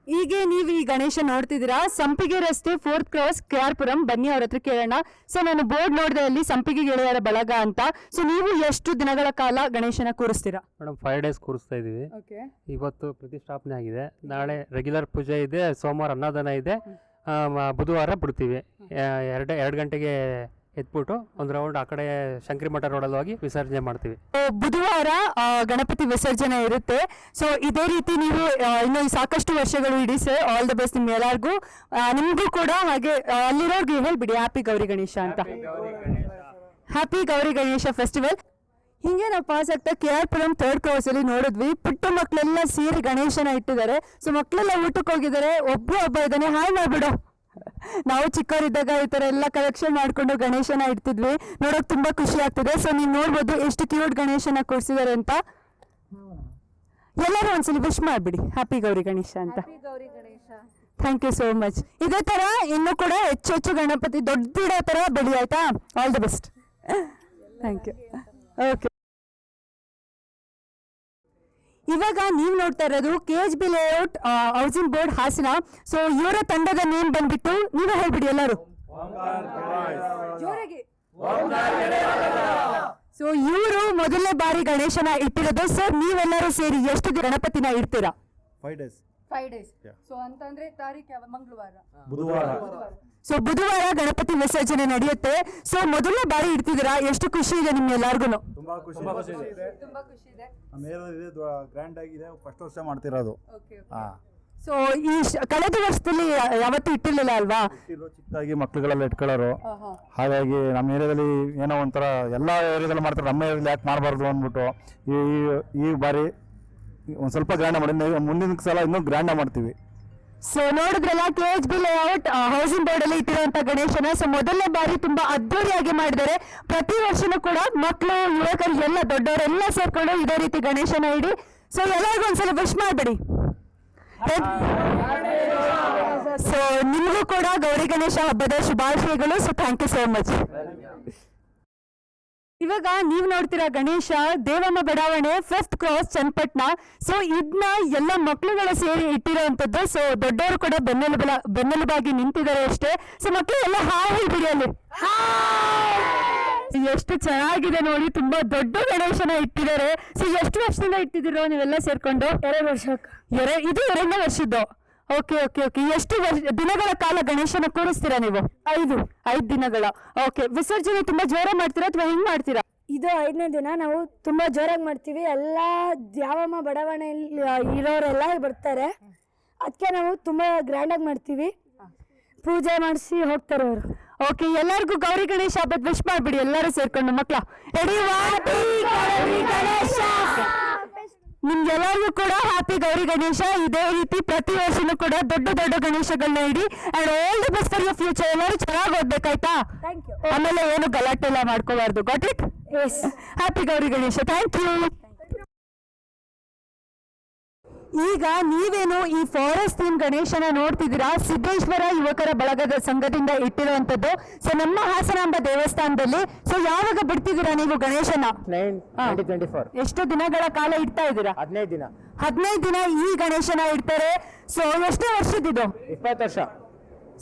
ಹೀಗೆ ನೀವು ಈ ಗಣೇಶ ನೋಡ್ತಿದ್ದೀರಾ? ಸಂಪಿಗೆ ರಸ್ತೆ fourth cross K R Puram ಬನ್ನಿ ಅವ್ರ ಹತ್ರ ಕೇಳೋಣ. ಸೊ ನಾನು ಬೋರ್ಡ್ ನೋಡಿದೆ ಅಲ್ಲಿ ಸಂಪಿಗೆ ಗೆಳೆಯರ ಬಳಗ ಅಂತ. ಸೊ ನೀವು ಎಷ್ಟು ದಿನಗಳ ಕಾಲ ಗಣೇಶನ ಕೂರಿಸ್ತೀರಾ? ಮೇಡಮ್ ಫೈವ್ ಡೇಸ್ ಕೂರಿಸ್ತಾ ಇದೀವಿ ಇವತ್ತು ಪ್ರತಿಷ್ಠಾಪನೆ ಆಗಿದೆ. ನಾಳೆ ರೆಗ್ಯುಲರ್ ಪೂಜೆ ಇದೆ ಸೋಮವಾರ ಅನ್ನದಾನ ಇದೆ. ಬುಧವಾರ ಬಿಡ್ತೀವಿ. ಎರಡು ಎರಡು ಗಂಟೆಗೆ ಎತ್ಬಿಟ್ಟು ಒಂದು ರೌಂಡ್ ಆ ಕಡೆ ಶಂಕರಿ ಮಠ ರೋಡಲ್ಲಿ ಹೋಗಿ ವಿಸರ್ಜನೆ ಮಾಡ್ತೀವಿ. ಬುಧವಾರ ಗಣಪತಿ ವಿಸರ್ಜನೆ ಇರುತ್ತೆ. ಸೊ ಇದೇ ರೀತಿ ನೀವು ಇನ್ನು ಸಾಕಷ್ಟು ವರ್ಷಗಳು ಇಡಿ ಸರ್ ಆಲ್ ದ ಬೆಸ್ಟ್ ನಿಮ್ ಎಲ್ಲರಿಗೂ ನಿಮಗೂ ಕೂಡ ಹಾಗೆ ಅಲ್ಲಿರೋರ್ಗೆ ಹೇಳ್ಬಿಡಿ. ಹ್ಯಾಪಿ ಗೌರಿ ಗಣೇಶ ಅಂತ. ಹ್ಯಾಪಿ ಗೌರಿ ಗಣೇಶ. ಫೆಸ್ಟಿವಲ್ ಹಿಂಗೆ ನಾವು ಪಾಸ್ ಆಗ್ತಾ K R Puram third cross ಅಲ್ಲಿ ನೋಡಿದ್ವಿ. ಪುಟ್ಟ ಮಕ್ಕಳೆಲ್ಲ ಸೇರಿ ಗಣೇಶನ ಇಟ್ಟಿದ್ದಾರೆ. ಸೊ ಮಕ್ಕಳೆಲ್ಲ ಊಟಕ್ಕೆ ಹೋಗಿದ್ದಾರೆ. ಒಬ್ಬರು ಒಬ್ಬ ಇದ್ದಾನೆ. ಹಾಯ್ ಮಾಡ್ಬಿಡು ನಾವು ಚಿಕ್ಕವರಿದ್ದಾಗ ಈ ತರ ಎಲ್ಲ ಕಲೆಕ್ಷನ್ ಮಾಡ್ಕೊಂಡು ಗಣೇಶನ ಇಡ್ತಿದ್ವಿ. ನೋಡೋಕೆ ತುಂಬಾ ಖುಷಿ ಆಗ್ತಿದೆ. ಸೊ ನೀವು ನೋಡ್ಬೋದು ಎಷ್ಟು ಕ್ಯೂಟ್ ಗಣೇಶನ ಕೊಡ್ಸಿದ್ದಾರೆ ಅಂತ. ಎಲ್ಲರೂ ಒಂದ್ಸಲಿ ವಿಶ್ ಮಾಡ್ಬಿಡಿ. ಹ್ಯಾಪಿ ಗೌರಿ ಗಣೇಶ ಅಂತ. ಥ್ಯಾಂಕ್ ಯು ಸೋ ಮಚ್ ಇದೇ ತರ ಇನ್ನು ಕೂಡ ಹೆಚ್ಚು ಹೆಚ್ಚು ಗಣಪತಿ ದೊಡ್ಡ ಥರ ತರ ಬೆಳಿ ಆಯ್ತಾ all the best thank you okay ಇವಾಗ ನೀವು ನೋಡ್ತಾ ಇರೋದು K H B layout housing board Hassan. So ಇವರ ತಂಡದ ನೇಮ್ ಬಂದ್ಬಿಟ್ಟು ನೀವೇ ಹೇಳ್ಬಿಡಿ ಎಲ್ಲರೂ. ಸೊ ಇವರು ಮೊದಲನೇ ಬಾರಿ ಗಣೇಶನ ಇಟ್ಟಿರೋದು. ಸರ್ ನೀವೆಲ್ಲರೂ ಸೇರಿ ಎಷ್ಟು ದಿನ ಗಣಪತಿನ ಇಡ್ತೀರಾ? Five days five days so ಅಂತಂದ್ರೆ ತಾರೀಕು ಯಾವ ಮಂಗಳವಾರ. ಬುಧವಾರ. ಸೊ ಬುಧವಾರ ಗಣಪತಿ ವಿಸರ್ಜನೆ ನಡೆಯುತ್ತೆ. ಸೊ ಮೊದಲನೇ ಬಾರಿ ಇಡ್ತಿದ್ದೀರಾ? ಎಷ್ಟು ಖುಷಿ ಇದೆ ನಿಮ್ಗೆಲ್ಲರಿಗೂ ತುಂಬಾ ಖುಷಿ. ಇದೆ. ತುಂಬಾ ಖುಷಿ ಇದೆ. ನಮ್ಮ ಏರಿಯಾದಲ್ಲಿ ಗ್ರ್ಯಾಂಡ್ ಆಗಿದೆ ಫಸ್ಟ್ ವರ್ಷ ಮಾಡ್ತಿರೋದು. ಹಾ. ಸೊ ಈ ಶ- ಕಳೆದ ವರ್ಷದಲ್ಲಿ ಯಾವತ್ತೂ ಇಟ್ಟಿರ್ಲಿಲ್ಲ ಅಲ್ವಾ? ಚಿಕ್ಕಾಗಿ ಚಿಕ್ಕದಾಗಿ ಮಕ್ಳುಗಳೆಲ್ಲ ಇಟ್ಕೊಳ್ಳೋರು. ಹಾಗಾಗಿ ನಮ್ಮ ಏರಿಯಾದಲ್ಲಿ ಏನೋ ಒಂಥರ ಎಲ್ಲ ಏರಿಯಾದಲ್ಲಿ ಮಾಡ್ತಾರೆ. ನಮ್ಮ ಏರಿಯಾದಲ್ಲಿ ಯಾಕೆ ಮಾಡಬಾರ್ದು ಅಂದ್ಬಿಟ್ಟು ಈ ಈ ಬಾರಿ ಒಂದು ಸ್ವಲ್ಪ ಗ್ರ್ಯಾಂಡ್ ಮಾಡಿ ಮುಂದಿನ ಸಲ ಇನ್ನೂ ಗ್ರ್ಯಾಂಡ್ ಮಾಡ್ತೀವಿ. ಸೊ ನೋಡಿದ್ರಲ್ಲ K H B layout housing board ಅಲ್ಲಿ ಇಟ್ಟಿರುವಂತ ಗಣೇಶನ. ಸೊ ಮೊದಲನೇ ಬಾರಿ ತುಂಬಾ ಅದ್ದೂರಿಯಾಗಿ ಮಾಡಿದ್ದಾರೆ. ಪ್ರತಿ ವರ್ಷನೂ ಕೂಡ ಮಕ್ಕಳು ಯುವಕರು, ಎಲ್ಲ ದೊಡ್ಡವರೆಲ್ಲ ಸೇರ್ಕೊಂಡು ಇದೇ ರೀತಿ ಗಣೇಶನ ಇಡಿ. ಸೊ ಎಲ್ಲರಿಗೂ ಒಂದ್ಸಲ ವಿಶ್ ಮಾಡ್ಬಿಡಿ. ಸೊ ನಿಮಗೂ ಕೂಡ ಗೌರಿ ಗಣೇಶ ಹಬ್ಬದ ಶುಭಾಶಯಗಳು. So thank you so much ಇವಾಗ ನೀವು ನೋಡ್ತೀರಾ ಗಣೇಶ ದೇವಮ್ಮ ಬಡಾವಣೆ ಫಿಫ್ತ್ ಕ್ರಾಸ್ ಚನ್ನಪಟ್ಟಣ ಸೊ ಇದನ್ನ ಎಲ್ಲ ಮಕ್ಕಳುಗಳ ಸೇರಿ ಇಟ್ಟಿರೋವಂಥದ್ದು ಸೊ ದೊಡ್ಡವರು ಕೂಡ ಬೆನ್ನೆಲುಬಲ ಬೆನ್ನೆಲುಬಾಗಿ ನಿಂತಿದ್ದಾರೆ ಅಷ್ಟೇ. ಸೊ ಮಕ್ಕಳು ಎಲ್ಲ ಹಾಯ್ ಹೇಳ್ಬಿಡಿ ಅಲ್ಲಿ. ಎಷ್ಟು ಚೆನ್ನಾಗಿದೆ ನೋಡಿ ತುಂಬಾ ದೊಡ್ಡ ಗಣೇಶನ ಇಟ್ಟಿದ್ದಾರೆ. ಸೊ ಎಷ್ಟು ವರ್ಷದಿಂದ ಇಟ್ಟಿದ್ದೀರೋ ನೀವೆಲ್ಲ ಸೇರ್ಕೊಂಡು? ಎರಡು ವರ್ಷ ಎರಡು ಇದು ಎರಡನೇ ವರ್ಷದ್ದು. ಓಕೆ ಓಕೆ ಓಕೆ ಎಷ್ಟು ವರ್ಷ ದಿನಗಳ ಕಾಲ ಗಣೇಶನ ಕೂರಿಸ್ತೀರಾ ನೀವು? ಐದು ಐದು ದಿನಗಳ. ಓಕೆ ವಿಸರ್ಜನೆ ತುಂಬಾ ಜೋರ ಮಾಡ್ತೀರಾ ಅಥವಾ ಹೆಂಗ್ ಮಾಡ್ತೀರಾ? ಇದು ಐದನೇ ದಿನ ನಾವು ತುಂಬಾ ಜೋರಾಗಿ ಮಾಡ್ತೀವಿ. ಎಲ್ಲ ದ್ಯಾವಮ್ಮ ಬಡಾವಣೆಯಲ್ಲಿ ಇರೋರೆಲ್ಲ ಬರ್ತಾರೆ. ಅದಕ್ಕೆ ನಾವು ತುಂಬಾ ಗ್ರ್ಯಾಂಡಾಗಿ ಮಾಡ್ತೀವಿ. ಪೂಜೆ ಮಾಡಿಸಿ ಹೋಗ್ತಾರೆ ಅವರು. ಓಕೆ ಎಲ್ಲರಿಗೂ ಗೌರಿ ಗಣೇಶ ಹಬ್ಬದ ವಿಶ್ ಮಾಡ್ಬಿಡಿ. ಎಲ್ಲರೂ ಸೇರ್ಕೊಂಡು ಮಕ್ಕಳ ಗೌರಿ ಗಣೇಶ! ನಿಮ್ಗೆಲ್ಲರಿಗೂ ಕೂಡ ಹ್ಯಾಪಿ ಗೌರಿ ಗಣೇಶ. ಇದೇ ರೀತಿ ಪ್ರತಿ ವರ್ಷನೂ ಕೂಡ ದೊಡ್ಡ ದೊಡ್ಡ ಗಣೇಶಗಳನ್ನ ಇಡಿ and all the best for your future ಎಲ್ಲರೂ ಚೆನ್ನಾಗಿ ಓದ್ಬೇಕಾಯ್ತಾ? ಆಮೇಲೆ ಏನು ಗಲಾಟೆ ಎಲ್ಲ ಮಾಡ್ಕೋಬಾರ್ದು. Got it happy Gauri Ganesha. Thank you ಈಗ ನೀವೇನು ಈ ಫಾರೆಸ್ಟ್ ಥೀಮ್ ಗಣೇಶನ ನೋಡ್ತಿದ್ದೀರಾ? ಸಿದ್ದೇಶ್ವರ ಯುವಕರ ಬಳಗದ ಸಂಘದಿಂದ ಇಟ್ಟಿರುವಂತದ್ದು ಸೊ ನಮ್ಮ ಹಾಸನಾಂಬ ದೇವಸ್ಥಾನದಲ್ಲಿ ಸೊ ಯಾವಾಗ ಬಿಡ್ತಿದ್ದೀರಾ ನೀವು ಗಣೇಶನ. ಎಷ್ಟು ದಿನಗಳ ಕಾಲ ಇಡ್ತಾ ಇದ್ದೀರಾ? ಹದಿನೈದು ದಿನ. ಹದಿನೈದು ದಿನ ಈ ಗಣೇಶನ ಇಡ್ತಾರೆ. ಸೊ ಎಷ್ಟೇ ವರ್ಷದಿದು ಇಪ್ಪತ್ತು ವರ್ಷ.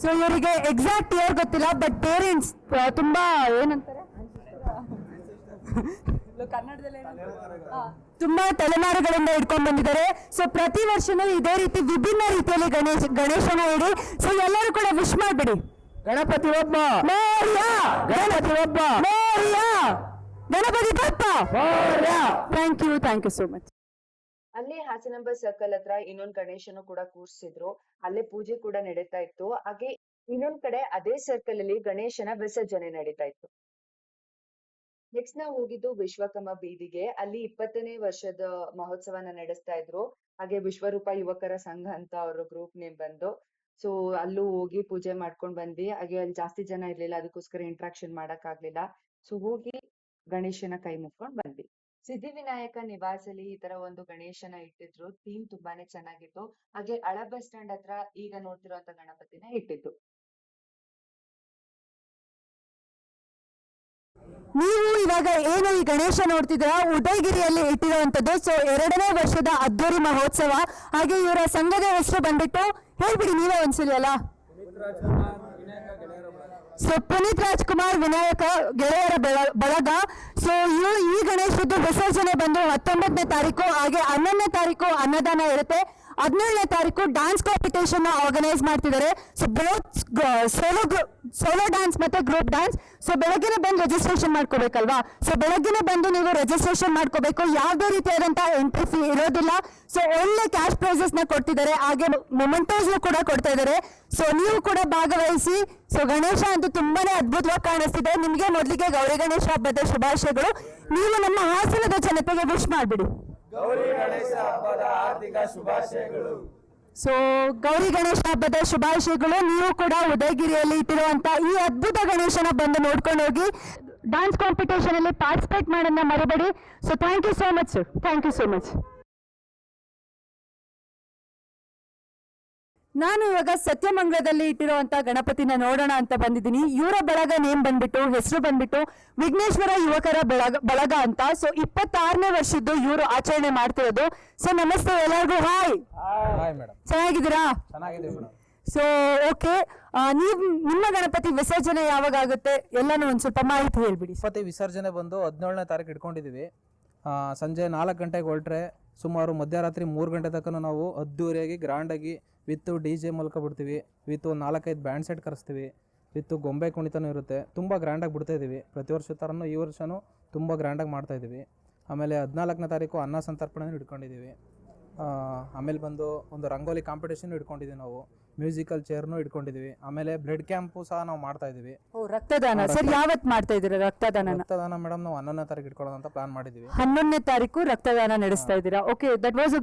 ಸೊ ಇವರಿಗೆ ಎಕ್ಸಾಕ್ಟ್ ಇಯರ್ ಗೊತ್ತಿಲ್ಲ ಬಟ್ ಪೇರೆಂಟ್ಸ್ ತುಂಬಾ ಏನಂತಾರೆ? ತುಂಬಾ ತಲೆಮಾರುಗಳಿಂದ ಇಟ್ಕೊಂಡ್ ಬಂದಿದ್ದಾರೆ. ಸೊ ಪ್ರತಿ ವರ್ಷನೂ ಇದೇ ರೀತಿ ವಿಭಿನ್ನ ರೀತಿಯಲ್ಲಿ ಗಣೇಶ ಗಣೇಶನ ಇಡಿ. ಸೊ ಎಲ್ಲರೂ ಕೂಡ ವಿಶ್ ಮಾಡ್ಬಿಡಿ. ಗಣಪತಿ ಒಬ್ಬ ಮೋರ್ಯ! ಗಣಪತಿ ಒಬ್ಬ Morya! Ganapati Bappa thank you thank you so much ಅಲ್ಲಿ ಹಾಸನಾಂಬ ಸರ್ಕಲ್ ಹತ್ರ ಇನ್ನೊಂದ್ ಗಣೇಶನು ಕೂಡ ಕೂರ್ಸಿದ್ರು. ಅಲ್ಲೇ ಪೂಜೆ ಕೂಡ ನಡೀತಾ ಇತ್ತು. ಹಾಗೆ ಇನ್ನೊಂದ್ ಕಡೆ ಅದೇ ಸರ್ಕಲ್ ಅಲ್ಲಿ ಗಣೇಶನ ವಿಸರ್ಜನೆ ನಡೀತಾ ಇತ್ತು. ನೆಕ್ಸ್ಟ್ ನಾವು ಹೋಗಿದ್ದು ವಿಶ್ವಕರ್ಮ ಬೀದಿಗೆ. ಅಲ್ಲಿ ಇಪ್ಪತ್ತನೇ ವರ್ಷದ ಮಹೋತ್ಸವನ ನಡೆಸ್ತಾ ಇದ್ರು. ಹಾಗೆ ವಿಶ್ವರೂಪ ಯುವಕರ ಸಂಘ ಅಂತ ಅವ್ರ ಗ್ರೂಪ್ ನೇಮ್ ಬಂದು. ಸೊ ಅಲ್ಲೂ ಹೋಗಿ ಪೂಜೆ ಮಾಡ್ಕೊಂಡ್ ಬಂದ್ವಿ. ಹಾಗೆ ಅಲ್ಲಿ ಜಾಸ್ತಿ ಜನ ಇರ್ಲಿಲ್ಲ. ಅದಕ್ಕೋಸ್ಕರ ಇಂಟ್ರಾಕ್ಷನ್ ಮಾಡಕ್ ಆಗ್ಲಿಲ್ಲ. ಸೊ ಹೋಗಿ ಗಣೇಶನ ಕೈ ಮುಕ್ಕೊಂಡ್ ಬಂದ್ವಿ. ಸಿದ್ಧಿವಿನಾಯಕ ನಿವಾಸಲ್ಲಿ ಈ ತರ ಒಂದು ಗಣೇಶನ ಇಟ್ಟಿದ್ರು. ಥೀಮ್ ತುಂಬಾನೇ ಚೆನ್ನಾಗಿತ್ತು. ಹಾಗೆ ಹಳ ಬಸ್ ಸ್ಟ್ಯಾಂಡ್ ಹತ್ರ ಈಗ ನೋಡ್ತಿರುವಂತ ಗಣಪತಿನ ಇಟ್ಟಿದ್ದು. ನೀವು ಇವಾಗ ಏನು ಈ ಗಣೇಶ ನೋಡ್ತಿದ್ರ ಉದಯಗಿರಿಯಲ್ಲಿ ಇಟ್ಟಿರುವಂತದ್ದು ಸೊ ಎರಡನೇ ವರ್ಷದ ಅದ್ದೂರಿ ಮಹೋತ್ಸವ. ಹಾಗೆ ಇವರ ಸಂಘದ ಹೆಸರು ಬಂದ್ಬಿಟ್ಟು ಹೇಳ್ಬಿಡಿ ನೀವೇ ಒಂದ್ಸಲಿ ಅಲ್ಲ. ಸೊ ಪುನೀತ್ ರಾಜ್ಕುಮಾರ್ ವಿನಾಯಕ ಗೆಳೆಯರ ಬೆಳ- ಬಳಗ. ಸೊ ಇವರು ಈ ಗಣೇಶದ್ದು ವಿಸರ್ಜನೆ ಬಂದು ಹತ್ತೊಂಬತ್ತನೇ ತಾರೀಕು. ಹಾಗೆ ಹನ್ನೊಂದನೇ ತಾರೀಕು ಅನ್ನದಾನ ಇರುತ್ತೆ. ಹದಿನೇಳನೇ ತಾರೀಕು ಡ್ಯಾನ್ಸ್ ಕಾಂಪಿಟೇಷನ್ ಆರ್ಗನೈಸ್ ಮಾಡ್ತಿದ್ದಾರೆ so both solo solo dance ಮತ್ತೆ ಗ್ರೂಪ್ ಡ್ಯಾನ್ಸ್ ಸೊ ಬೆಳಗ್ಗೆನೆ ಬಂದು ರಿಜಿಸ್ಟ್ರೇಷನ್ ಮಾಡ್ಕೋಬೇಕಲ್ವಾ? ಸೊ ಬೆಳಗ್ಗೆನೆ ಬಂದು ನೀವು ರಿಜಿಸ್ಟ್ರೇಷನ್ ಮಾಡ್ಕೋಬೇಕು. ಯಾವುದೇ ರೀತಿಯಾದಂತಹ ಎಂಟ್ರಿ ಫೀ ಇರೋದಿಲ್ಲ. ಸೊ ಒಳ್ಳೆ ಕ್ಯಾಶ್ ಪ್ರೈಸಸ್ನ ಕೊಡ್ತಿದ್ದಾರೆ ಹಾಗೆ ಮೊಮೆಂಟೋಸ್ ಕೂಡ ಕೊಡ್ತಾ ಇದ್ದಾರೆ ಸೊ ನೀವು ಕೂಡ ಭಾಗವಹಿಸಿ. ಸೊ ಗಣೇಶ ಅಂತೂ ತುಂಬಾನೇ ಅದ್ಭುತವಾಗಿ ಕಾಣಿಸ್ತಿದೆ. ನಿಮಗೆ ಮೊದಲಿಗೆ ಗೌರಿ ಗಣೇಶ ಹಬ್ಬದ ಶುಭಾಶಯಗಳು. ನೀವು ನಮ್ಮ ಹಾಸನದ ಜನತೆಗೆ ವಿಶ್ ಮಾಡಿಬಿಡಿ. ಸೊ ಗೌರಿ ಗಣೇಶ ಹಬ್ಬದ ಶುಭಾಶಯಗಳು. ನೀವು ಕೂಡ ಉದಯಗಿರಿಯಲ್ಲಿ ಇಟ್ಟಿರುವಂತ ಈ ಅದ್ಭುತ ಗಣೇಶನ ಬಂದು ನೋಡ್ಕೊಂಡು ಹೋಗಿ ಡಾನ್ಸ್ ಕಾಂಪಿಟೇಷನ್ ಅಲ್ಲಿ ಪಾರ್ಟಿಸಿಪೇಟ್ ಮಾಡೋದನ್ನ ಮರಿಬೇಡಿ. So thank you so much sir thank you so much ನಾನು ಇವಾಗ ಸತ್ಯಮಂಗಲದಲ್ಲಿ ಇಟ್ಟಿರುವಂತ ಗಣಪತಿನ ನೋಡೋಣ ಅಂತ ಬಂದಿದ್ದೀನಿ. ಇವರ ಬಳಗ ನೇಮ್ ಬಂದ್ಬಿಟ್ಟು ಹೆಸರು ಬಂದ್ಬಿಟ್ಟು ವಿಘ್ನೇಶ್ವರ ಯುವಕರ ಬಳಗ ಬಳಗ ಅಂತ. ಸೊ ಇಪ್ಪತ್ತಾರನೇ ವರ್ಷದ್ದು ಇವರು ಆಚರಣೆ ಮಾಡ್ತಿರೋದು. ಸೊ ನಮಸ್ತೆ ಎಲ್ಲರಿಗೂ ಹಾಯ್ ಹಾಯ್ ಮೇಡಮ್ ಚೆನ್ನಾಗಿದ್ದೀರಾ? ಸೊ ಓಕೆ ನೀವು ನಿಮ್ಮ ಗಣಪತಿ ವಿಸರ್ಜನೆ ಯಾವಾಗ ಆಗುತ್ತೆ? ಎಲ್ಲಾನು ಒಂದ್ ಸ್ವಲ್ಪ ಮಾಹಿತಿ ಹೇಳ್ಬಿಡಿ. ಗಣಪತಿ ವಿಸರ್ಜನೆ ಬಂದು ಹದಿನೇಳನೇ ತಾರೀಕು ಇಟ್ಕೊಂಡಿದೀವಿ. ಸಂಜೆ ನಾಲ್ಕು ಗಂಟೆಗೆ ಹೊರಟ್ರೆ ಸುಮಾರು ಮಧ್ಯರಾತ್ರಿ ಮೂರು ಗಂಟೆ ತನಕ ನಾವು ಅದ್ದೂರಿಯಾಗಿ ಗ್ರ್ಯಾಂಡಾಗಿ ವಿತ್ ಡಿ ಜೆ ಮೂಲಕ ಬಿಡ್ತೀವಿ, ವಿತ್ತು ನಾಲ್ಕೈದು ಬ್ಯಾಂಡ್ ಸೆಟ್ ಕರೆಸ್ತೀವಿ ವಿತ್ ಗೊಂಬೆ ಕುಣಿತನೂ ಇರುತ್ತೆ, ತುಂಬ ಗ್ರ್ಯಾಂಡಾಗಿ ಬಿಡ್ತಾ ಇದ್ದೀವಿ ಪ್ರತಿ ವರ್ಷ ಥರನೂ ಈ ವರ್ಷವೂ ತುಂಬ ಗ್ರ್ಯಾಂಡಾಗಿ ಮಾಡ್ತಾ ಇದ್ದೀವಿ ಆಮೇಲೆ ಹದಿನಾಲ್ಕನೇ ತಾರೀಕು ಅನ್ನ ಸಂತರ್ಪಣೆನೂ ಇಟ್ಕೊಂಡಿದ್ದೀವಿ ಆಮೇಲೆ ಬಂದು ಒಂದು ರಂಗೋಲಿ ಕಾಂಪಿಟೇಷನ್ ಇಟ್ಕೊಂಡಿದ್ದೀವಿ ನಾವು. ಮ್ಯೂಸಿಕಲ್ ಚೇರ್ನು ಇಟ್ಕೊಂಡಿದ್ವಿ. ಆಮೇಲೆ ಬ್ಲಡ್ ಕ್ಯಾಂಪು ಸಹ ನಾವು ಮಾಡ್ತಾ ಇದೀವಿ. ಓ ರಕ್ತದಾನ. ಸರ್ ಯಾವತ್ ಮಾಡ್ತಾ ಇದ್ದೀರಾ ರಕ್ತದಾನ ರಕ್ತದಾನ ಮೇಡಮ್ ನಾವು ಹನ್ನೊಂದನೇ ತಾರೀಕು ಇಟ್ಕೊಳ್ಳೋಣ ಅಂತ ಪ್ಲಾನ್ ಮಾಡಿದೀವಿ. ಹನ್ನೊಂದನೇ ತಾರೀಕು ರಕ್ತದಾನ ನಡೆಸ್ತಾ ಇದ್ದೀರಾ? Okay that was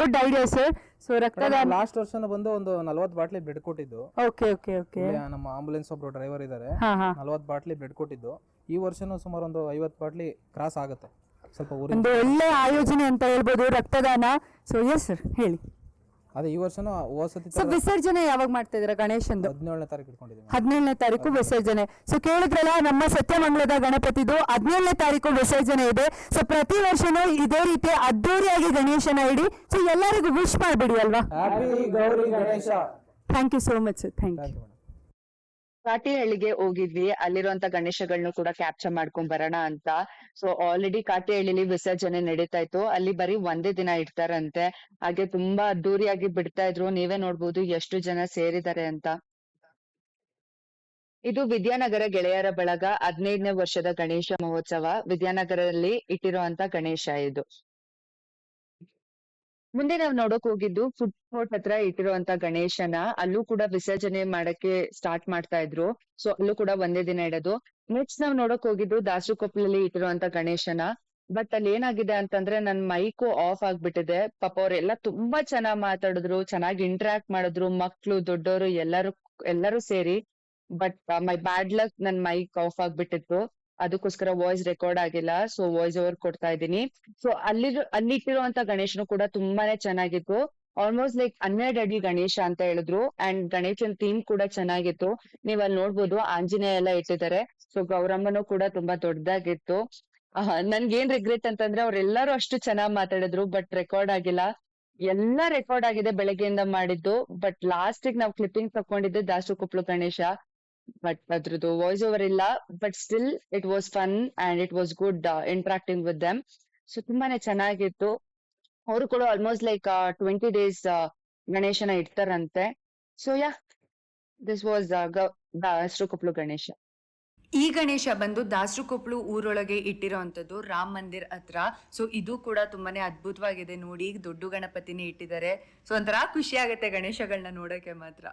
good idea sir so ರಕ್ತದಾನ ಲಾಸ್ಟ್ ವರ್ಷನ ಬಂದು ಒಂದು ನಲ್ವತ್ತು ಬಾಟ್ಲಿ ಬ್ಲಡ್ ಕೊಟ್ಟಿದ್ದು. ಓಕೆ ಓಕೆ ಓಕೆ ಇಲ್ಲಿ ನಮ್ಮ ಆಂಬುಲೆನ್ಸ್ ಒಬ್ರು ಡ್ರೈವರ್ ಇದ್ದಾರೆ ಹಾ ಹಾ. ನಲ್ವತ್ತು ಬಾಟ್ಲಿ ಬ್ಲಡ್ ಕೊಟ್ಟಿದ್ದು. ಈ ವರ್ಷನೂ ಸುಮಾರು ಒಂದು ಐವತ್ತು ಬಾಟ್ಲಿ ಕ್ರಾಸ್ ಆಗುತ್ತೆ. ಸ್ವಲ್ಪ ಒಂದು ಒಳ್ಳೆ ಆಯೋಜನೆ ಅಂತ ಹೇಳ್ಬೋದು ರಕ್ತದಾನ. ಸೊ ಎಸ್ ಸರ್ ಹೇಳಿ. ಅದೇ ಈ ವರ್ಷನೂ ಹೋಸತಿ ಸೊ ವಿಸರ್ಜನೆ ಯಾವಾಗ ಮಾಡ್ತಾ ಇದ್ದೀರಾ ಗಣೇಶಂದು? ಹದಿನೇಳನೇ ತಾರೀಕು ಇಟ್ಕೊಂಡಿದ್ದೀವಿ. ಹದಿನೇಳನೇ ತಾರೀಕು ವಿಸರ್ಜನೆ. ಸೊ ಕೇಳಿದ್ರಲ್ಲ ನಮ್ಮ ಸತ್ಯಮಂಗಲದ ಗಣಪತಿದು ಹದಿನೇಳನೇ ತಾರೀಕು ವಿಸರ್ಜನೆ ಇದೆ. ಸೊ ಪ್ರತಿ ವರ್ಷನೂ ಇದೇ ರೀತಿ ಅದ್ದೂರಿಯಾಗಿ ಗಣೇಶನ ಇಡಿ. ಸೊ ಎಲ್ಲರಿಗೂ ವಿಶ್ ಮಾಡ್ಬಿಡಿ ಅಲ್ವಾ? Happy Gauri Ganesha. Thank you so much thank you ಕಾಟಿಹಳ್ಳಿಗೆ ಹೋಗಿದ್ವಿ. ಅಲ್ಲಿರುವಂತ ಗಣೇಶಗಳನ್ನ ಕೂಡ ಕ್ಯಾಪ್ಚರ್ ಮಾಡ್ಕೊಂಡ್ ಬರೋಣ ಅಂತ. ಸೊ ಆಲ್ರೆಡಿ ಕಾಟಿಹಳ್ಳಿಲಿ ವಿಸರ್ಜನೆ ನಡೀತಾ ಇತ್ತು. ಅಲ್ಲಿ ಬರೀ ಒಂದೇ ದಿನ ಇಡ್ತಾರಂತೆ. ಹಾಗೆ ತುಂಬಾ ಅದ್ದೂರಿಯಾಗಿ ಬಿಡ್ತಾ ಇದ್ರು. ನೀವೇ ನೋಡ್ಬೋದು ಎಷ್ಟು ಜನ ಸೇರಿದ್ದಾರೆ ಅಂತ. ಇದು ವಿದ್ಯಾನಗರ ಗೆಳೆಯರ ಬಳಗ ಹದಿನೈದನೇ ವರ್ಷದ ಗಣೇಶ ಮಹೋತ್ಸವ. ವಿದ್ಯಾನಗರದಲ್ಲಿ ಇಟ್ಟಿರುವಂತ ಗಣೇಶ ಇದು. ಮುಂದೆ ನಾವ್ ನೋಡಕ್ ಹೋಗಿದ್ದು ಫುಡ್ ಕೋರ್ಟ್ ಹತ್ರ ಇಟ್ಟಿರುವಂತ ಗಣೇಶನ, ಅಲ್ಲೂ ಕೂಡ ವಿಸರ್ಜನೆ ಮಾಡಕ್ಕೆ ಸ್ಟಾರ್ಟ್ ಮಾಡ್ತಾ ಇದ್ರು. ಸೊ ಅಲ್ಲೂ ಕೂಡ ಒಂದೇ ದಿನ ಇಡೋದು. ನೆಕ್ಸ್ಟ್ ನಾವ್ ನೋಡಕ್ ಹೋಗಿದ್ದು ದಾಸರುಕೊಪ್ಪಲಲ್ಲಿ ಇಟ್ಟಿರುವಂತ ಗಣೇಶನ. ಬಟ್ ಅಲ್ಲಿ ಏನಾಗಿದೆ ಅಂತಂದ್ರೆ ನನ್ ಮೈಕು ಆಫ್ ಆಗ್ಬಿಟ್ಟಿದೆ. ಪಾಪ ಅವ್ರೆಲ್ಲ ತುಂಬಾ ಚೆನ್ನಾಗ್ ಮಾತಾಡಿದ್ರು, ಚೆನ್ನಾಗಿ ಇಂಟ್ರಾಕ್ಟ್ ಮಾಡಿದ್ರು, ಮಕ್ಳು ದೊಡ್ಡವರು ಎಲ್ಲರೂ ಎಲ್ಲರೂ ಸೇರಿ. ಬಟ್ ಮೈ ಬ್ಯಾಡ್ ಲಕ್ ನನ್ ಮೈಕ್ ಆಫ್ ಆಗ್ಬಿಟ್ಟಿತ್ತು. ಅದಕ್ಕೋಸ್ಕರ ವಾಯ್ಸ್ ರೆಕಾರ್ಡ್ ಆಗಿಲ್ಲ. ಸೊ ವಾಯ್ಸ್ ಓವರ್ ಕೊಡ್ತಾ ಇದ್ದೀನಿ. ಸೊ ಅಲ್ಲಿ ಅಲ್ಲಿಟ್ಟಿರುವಂತ ಗಣೇಶನು ಕೂಡ ತುಂಬಾನೇ ಚೆನ್ನಾಗಿತ್ತು. ಆಲ್ಮೋಸ್ಟ್ ಲೈಕ್ ಹನ್ನೆರಡು ಅಡಿ ಗಣೇಶ ಅಂತ ಹೇಳಿದ್ರು. ಅಂಡ್ ಗಣೇಶನ್ ಥೀಮ್ ಕೂಡ ಚೆನ್ನಾಗಿತ್ತು. ನೀವ್ ಅಲ್ಲಿ ನೋಡ್ಬೋದು, ಆಂಜನೇಯ ಎಲ್ಲ ಇಟ್ಟಿದ್ದಾರೆ. ಸೊ ಗೌರಮ್ಮನು ಕೂಡ ತುಂಬಾ ದೊಡ್ಡದಾಗಿತ್ತು. ನನ್ಗೇನ್ ರಿಗ್ರೆಟ್ ಅಂತಂದ್ರೆ ಅವ್ರೆಲ್ಲರೂ ಅಷ್ಟು ಚೆನ್ನಾಗ್ ಮಾತಾಡಿದ್ರು ಬಟ್ ರೆಕಾರ್ಡ್ ಆಗಿಲ್ಲ. ಎಲ್ಲ ರೆಕಾರ್ಡ್ ಆಗಿದೆ ಬೆಳಗ್ಗೆಯಿಂದ ಮಾಡಿದ್ದು. ಬಟ್ ಲಾಸ್ಟ್ ನಾವು ಕ್ಲಿಪ್ಪಿಂಗ್ ತಕೊಂಡಿದ್ದು ದಾಸು ಕುಪ್ಲು ಗಣೇಶ. ಬಟ್ ಅದ್ರದ್ದು ವಾಯ್ಸ್ ಓವರ್ ಇಲ್ಲ but still it was fun and it was good interacting with them so ತುಂಬಾನೇ ಚೆನ್ನಾಗಿತ್ತು. ಅವರು ಕೂಡ ಆಲ್ಮೋಸ್ಟ್ ಲೈಕ್ ಟ್ವೆಂಟಿ ಡೇಸ್ ಗಣೇಶನ ಇಡ್ತಾರಂತೆ. So ya this was Dasu Kuplu Ganesha. ಈ ಗಣೇಶ ಬಂದು ದಾಸರುಕೊಪ್ಲು ಊರೊಳಗೆ ಇಟ್ಟಿರೋವಂಥದ್ದು ರಾಮ್ ಮಂದಿರ್ ಹತ್ರ. ಸೊ ಇದು ಕೂಡ ತುಂಬಾನೇ ಅದ್ಭುತವಾಗಿದೆ ನೋಡಿ. ದೊಡ್ಡ ಗಣಪತಿನೇ ಇಟ್ಟಿದ್ದಾರೆ. ಸೊ ಒಂಥರ ಖುಷಿ ಆಗುತ್ತೆ ಗಣೇಶಗಳನ್ನ ನೋಡೋಕೆ ಮಾತ್ರ.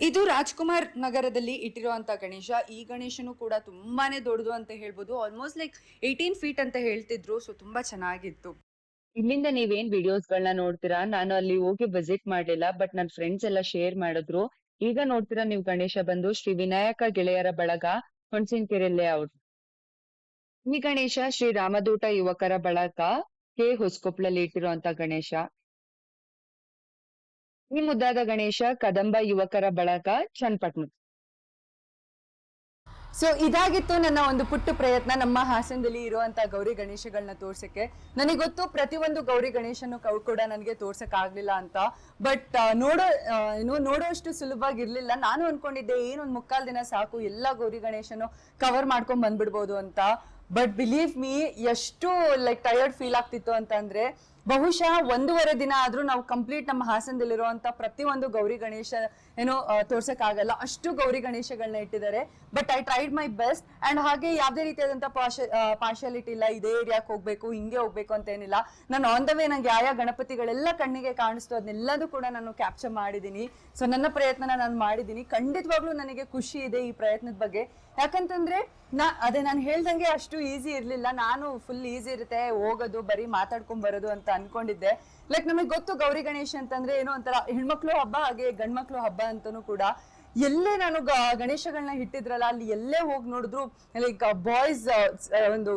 ಇದು ರಾಜ್ಕುಮಾರ್ ನಗರದಲ್ಲಿ ಇಟ್ಟಿರುವಂತ ಗಣೇಶ. ಈ ಗಣೇಶನು ಕೂಡ ತುಂಬಾನೇ ದೊಡ್ಡದು ಅಂತ ಹೇಳ್ಬೋದು. ಆಲ್ಮೋಸ್ಟ್ ಲೈಕ್ ಏಯ್ಟೀನ್ ಫೀಟ್ ಅಂತ ಹೇಳ್ತಿದ್ರು. ಸೊ ತುಂಬಾ ಚೆನ್ನಾಗಿತ್ತು. ಇಲ್ಲಿಂದ ನೀವೇನ್ ವಿಡಿಯೋಸ್ ಗಳನ್ನ ನೋಡ್ತೀರಾ? ನಾನು ಅಲ್ಲಿ ಹೋಗಿ ವಿಸಿಟ್ ಮಾಡಲಿಲ್ಲ ಬಟ್ ನನ್ನ ಫ್ರೆಂಡ್ಸ್ ಎಲ್ಲ ಶೇರ್ ಮಾಡಿದ್ರು. ಈಗ ನೋಡ್ತೀರಾ ನೀವು ಗಣೇಶ ಬಂದು ಶ್ರೀ ವಿನಾಯಕ ಗೆಳೆಯರ ಬಳಗ, ಹುಣಸಿನಕೆರೆ ಲೇಔಟ್ ಈ ಗಣೇಶ ಶ್ರೀ ರಾಮದೂಟ ಯುವಕರ ಬಳಗ, ಕೆ ಹೊಸಕೊಪ್ಲಲ್ಲಿ ಇಟ್ಟಿರುವಂತ ಗಣೇಶ. ಈ ಮುದ್ದಾದ ಗಣೇಶ ಕದಂಬ ಯುವಕರ ಬಳಕ ಚನ್ನಪಟ್ಟಣ ಸೊ ಇದಾಗಿತ್ತು ನನ್ನ ಒಂದು ಪುಟ್ಟ ಪ್ರಯತ್ನ. ನಮ್ಮ ಹಾಸನದಲ್ಲಿ ಇರುವಂತ ಗೌರಿ ಗಣೇಶಗಳನ್ನ ತೋರ್ಸಕ್ಕೆ. ನನಗೆ ಗೊತ್ತು ಪ್ರತಿಯೊಂದು ಗೌರಿ ಗಣೇಶನು ಕೌ ಕೂಡ ನನಗೆ ತೋರ್ಸಕ್ ಆಗ್ಲಿಲ್ಲ ಅಂತ ಬಟ್ ನೋಡೋ ಏನು ನೋಡೋಷ್ಟು ಸುಲಭವಾಗಿರ್ಲಿಲ್ಲ. ನಾನು ಅನ್ಕೊಂಡಿದ್ದೆ, ಏನೊಂದು ಮುಕ್ಕಾಲ್ ದಿನ ಸಾಕು, ಎಲ್ಲ ಗೌರಿ ಗಣೇಶನು ಕವರ್ ಮಾಡ್ಕೊಂಡ್ ಬಂದ್ಬಿಡ್ಬೋದು ಅಂತ. ಬಟ್ ಬಿಲೀವ್ ಮೀ ಎಷ್ಟು ಲೈಕ್ ಟಯರ್ಡ್ ಫೀಲ್ ಆಗ್ತಿತ್ತು ಅಂತ ಅಂದ್ರೆ ಬಹುಶಃ ಒಂದೂವರೆ ದಿನ ಆದರೂ ನಾವು ಕಂಪ್ಲೀಟ್ ನಮ್ಮ ಹಾಸನದಲ್ಲಿರುವಂಥ ಪ್ರತಿಯೊಂದು ಗೌರಿ ಗಣೇಶ ಏನೋ ತೋರ್ಸಕ್ಕಾಗಲ್ಲ. ಅಷ್ಟು ಗೌರಿ ಗಣೇಶಗಳನ್ನ ಇಟ್ಟಿದ್ದಾರೆ. But I tried my best and ಹಾಗೆ ಯಾವ್ದೇ ರೀತಿಯಾದಂತ ಪಾಶ ಪಾರ್ಶಾಲಿಟಿ ಇಲ್ಲ. ಇದೇ ಏರಿಯಾಕ್ ಹೋಗ್ಬೇಕು, ಹಿಂಗೆ ಹೋಗ್ಬೇಕು ಅಂತ ಏನಿಲ್ಲ. ನಾನು ಆನ್ ದ ವೇ ನಂಗೆ ಯಾವ ಗಣಪತಿಗಳೆಲ್ಲ ಕಣ್ಣಿಗೆ ಕಾಣಿಸ್ತು ಅದನ್ನೆಲ್ಲದೂ ಕೂಡ ನಾನು ಕ್ಯಾಪ್ಚರ್ ಮಾಡಿದ್ದೀನಿ. ಸೊ ನನ್ನ ಪ್ರಯತ್ನನ ನಾನು ಮಾಡಿದ್ದೀನಿ. ಖಂಡಿತವಾಗ್ಲೂ ನನಗೆ ಖುಷಿ ಇದೆ ಈ ಪ್ರಯತ್ನದ ಬಗ್ಗೆ. ಯಾಕಂತಂದ್ರೆ, ನಾ, ಅದೇ ನಾನು ಹೇಳ್ದಂಗೆ ಅಷ್ಟು ಈಸಿ ಇರ್ಲಿಲ್ಲ. ನಾನು ಫುಲ್ ಈಸಿ ಇರುತ್ತೆ. ಹೋಗೋದು, ಬರೀ ಮಾತಾಡ್ಕೊಂಡ್ ಬರೋದು ಅಂತ ಅನ್ಕೊಂಡಿದ್ದೆ. ಲೈಕ್ ನಮಗೆ ಗೊತ್ತು ಗೌರಿ ಗಣೇಶ ಅಂತಂದ್ರೆ ಏನೋ ಒಂಥರ ಹೆಣ್ಮಕ್ಳು ಹಬ್ಬ ಹಾಗೆ ಗಂಡ್ಮಕ್ಳು ಹಬ್ಬ ಅಂತಾನು ಕೂಡ. ಎಲ್ಲೇ ನಾನು ಗಣೇಶಗಳನ್ನ ಇಟ್ಟಿದ್ರಲ್ಲ ಅಲ್ಲಿ ಎಲ್ಲೇ ಹೋಗಿ ನೋಡಿದ್ರು ಲೈಕ್ ಬಾಯ್ಸ್ ಒಂದು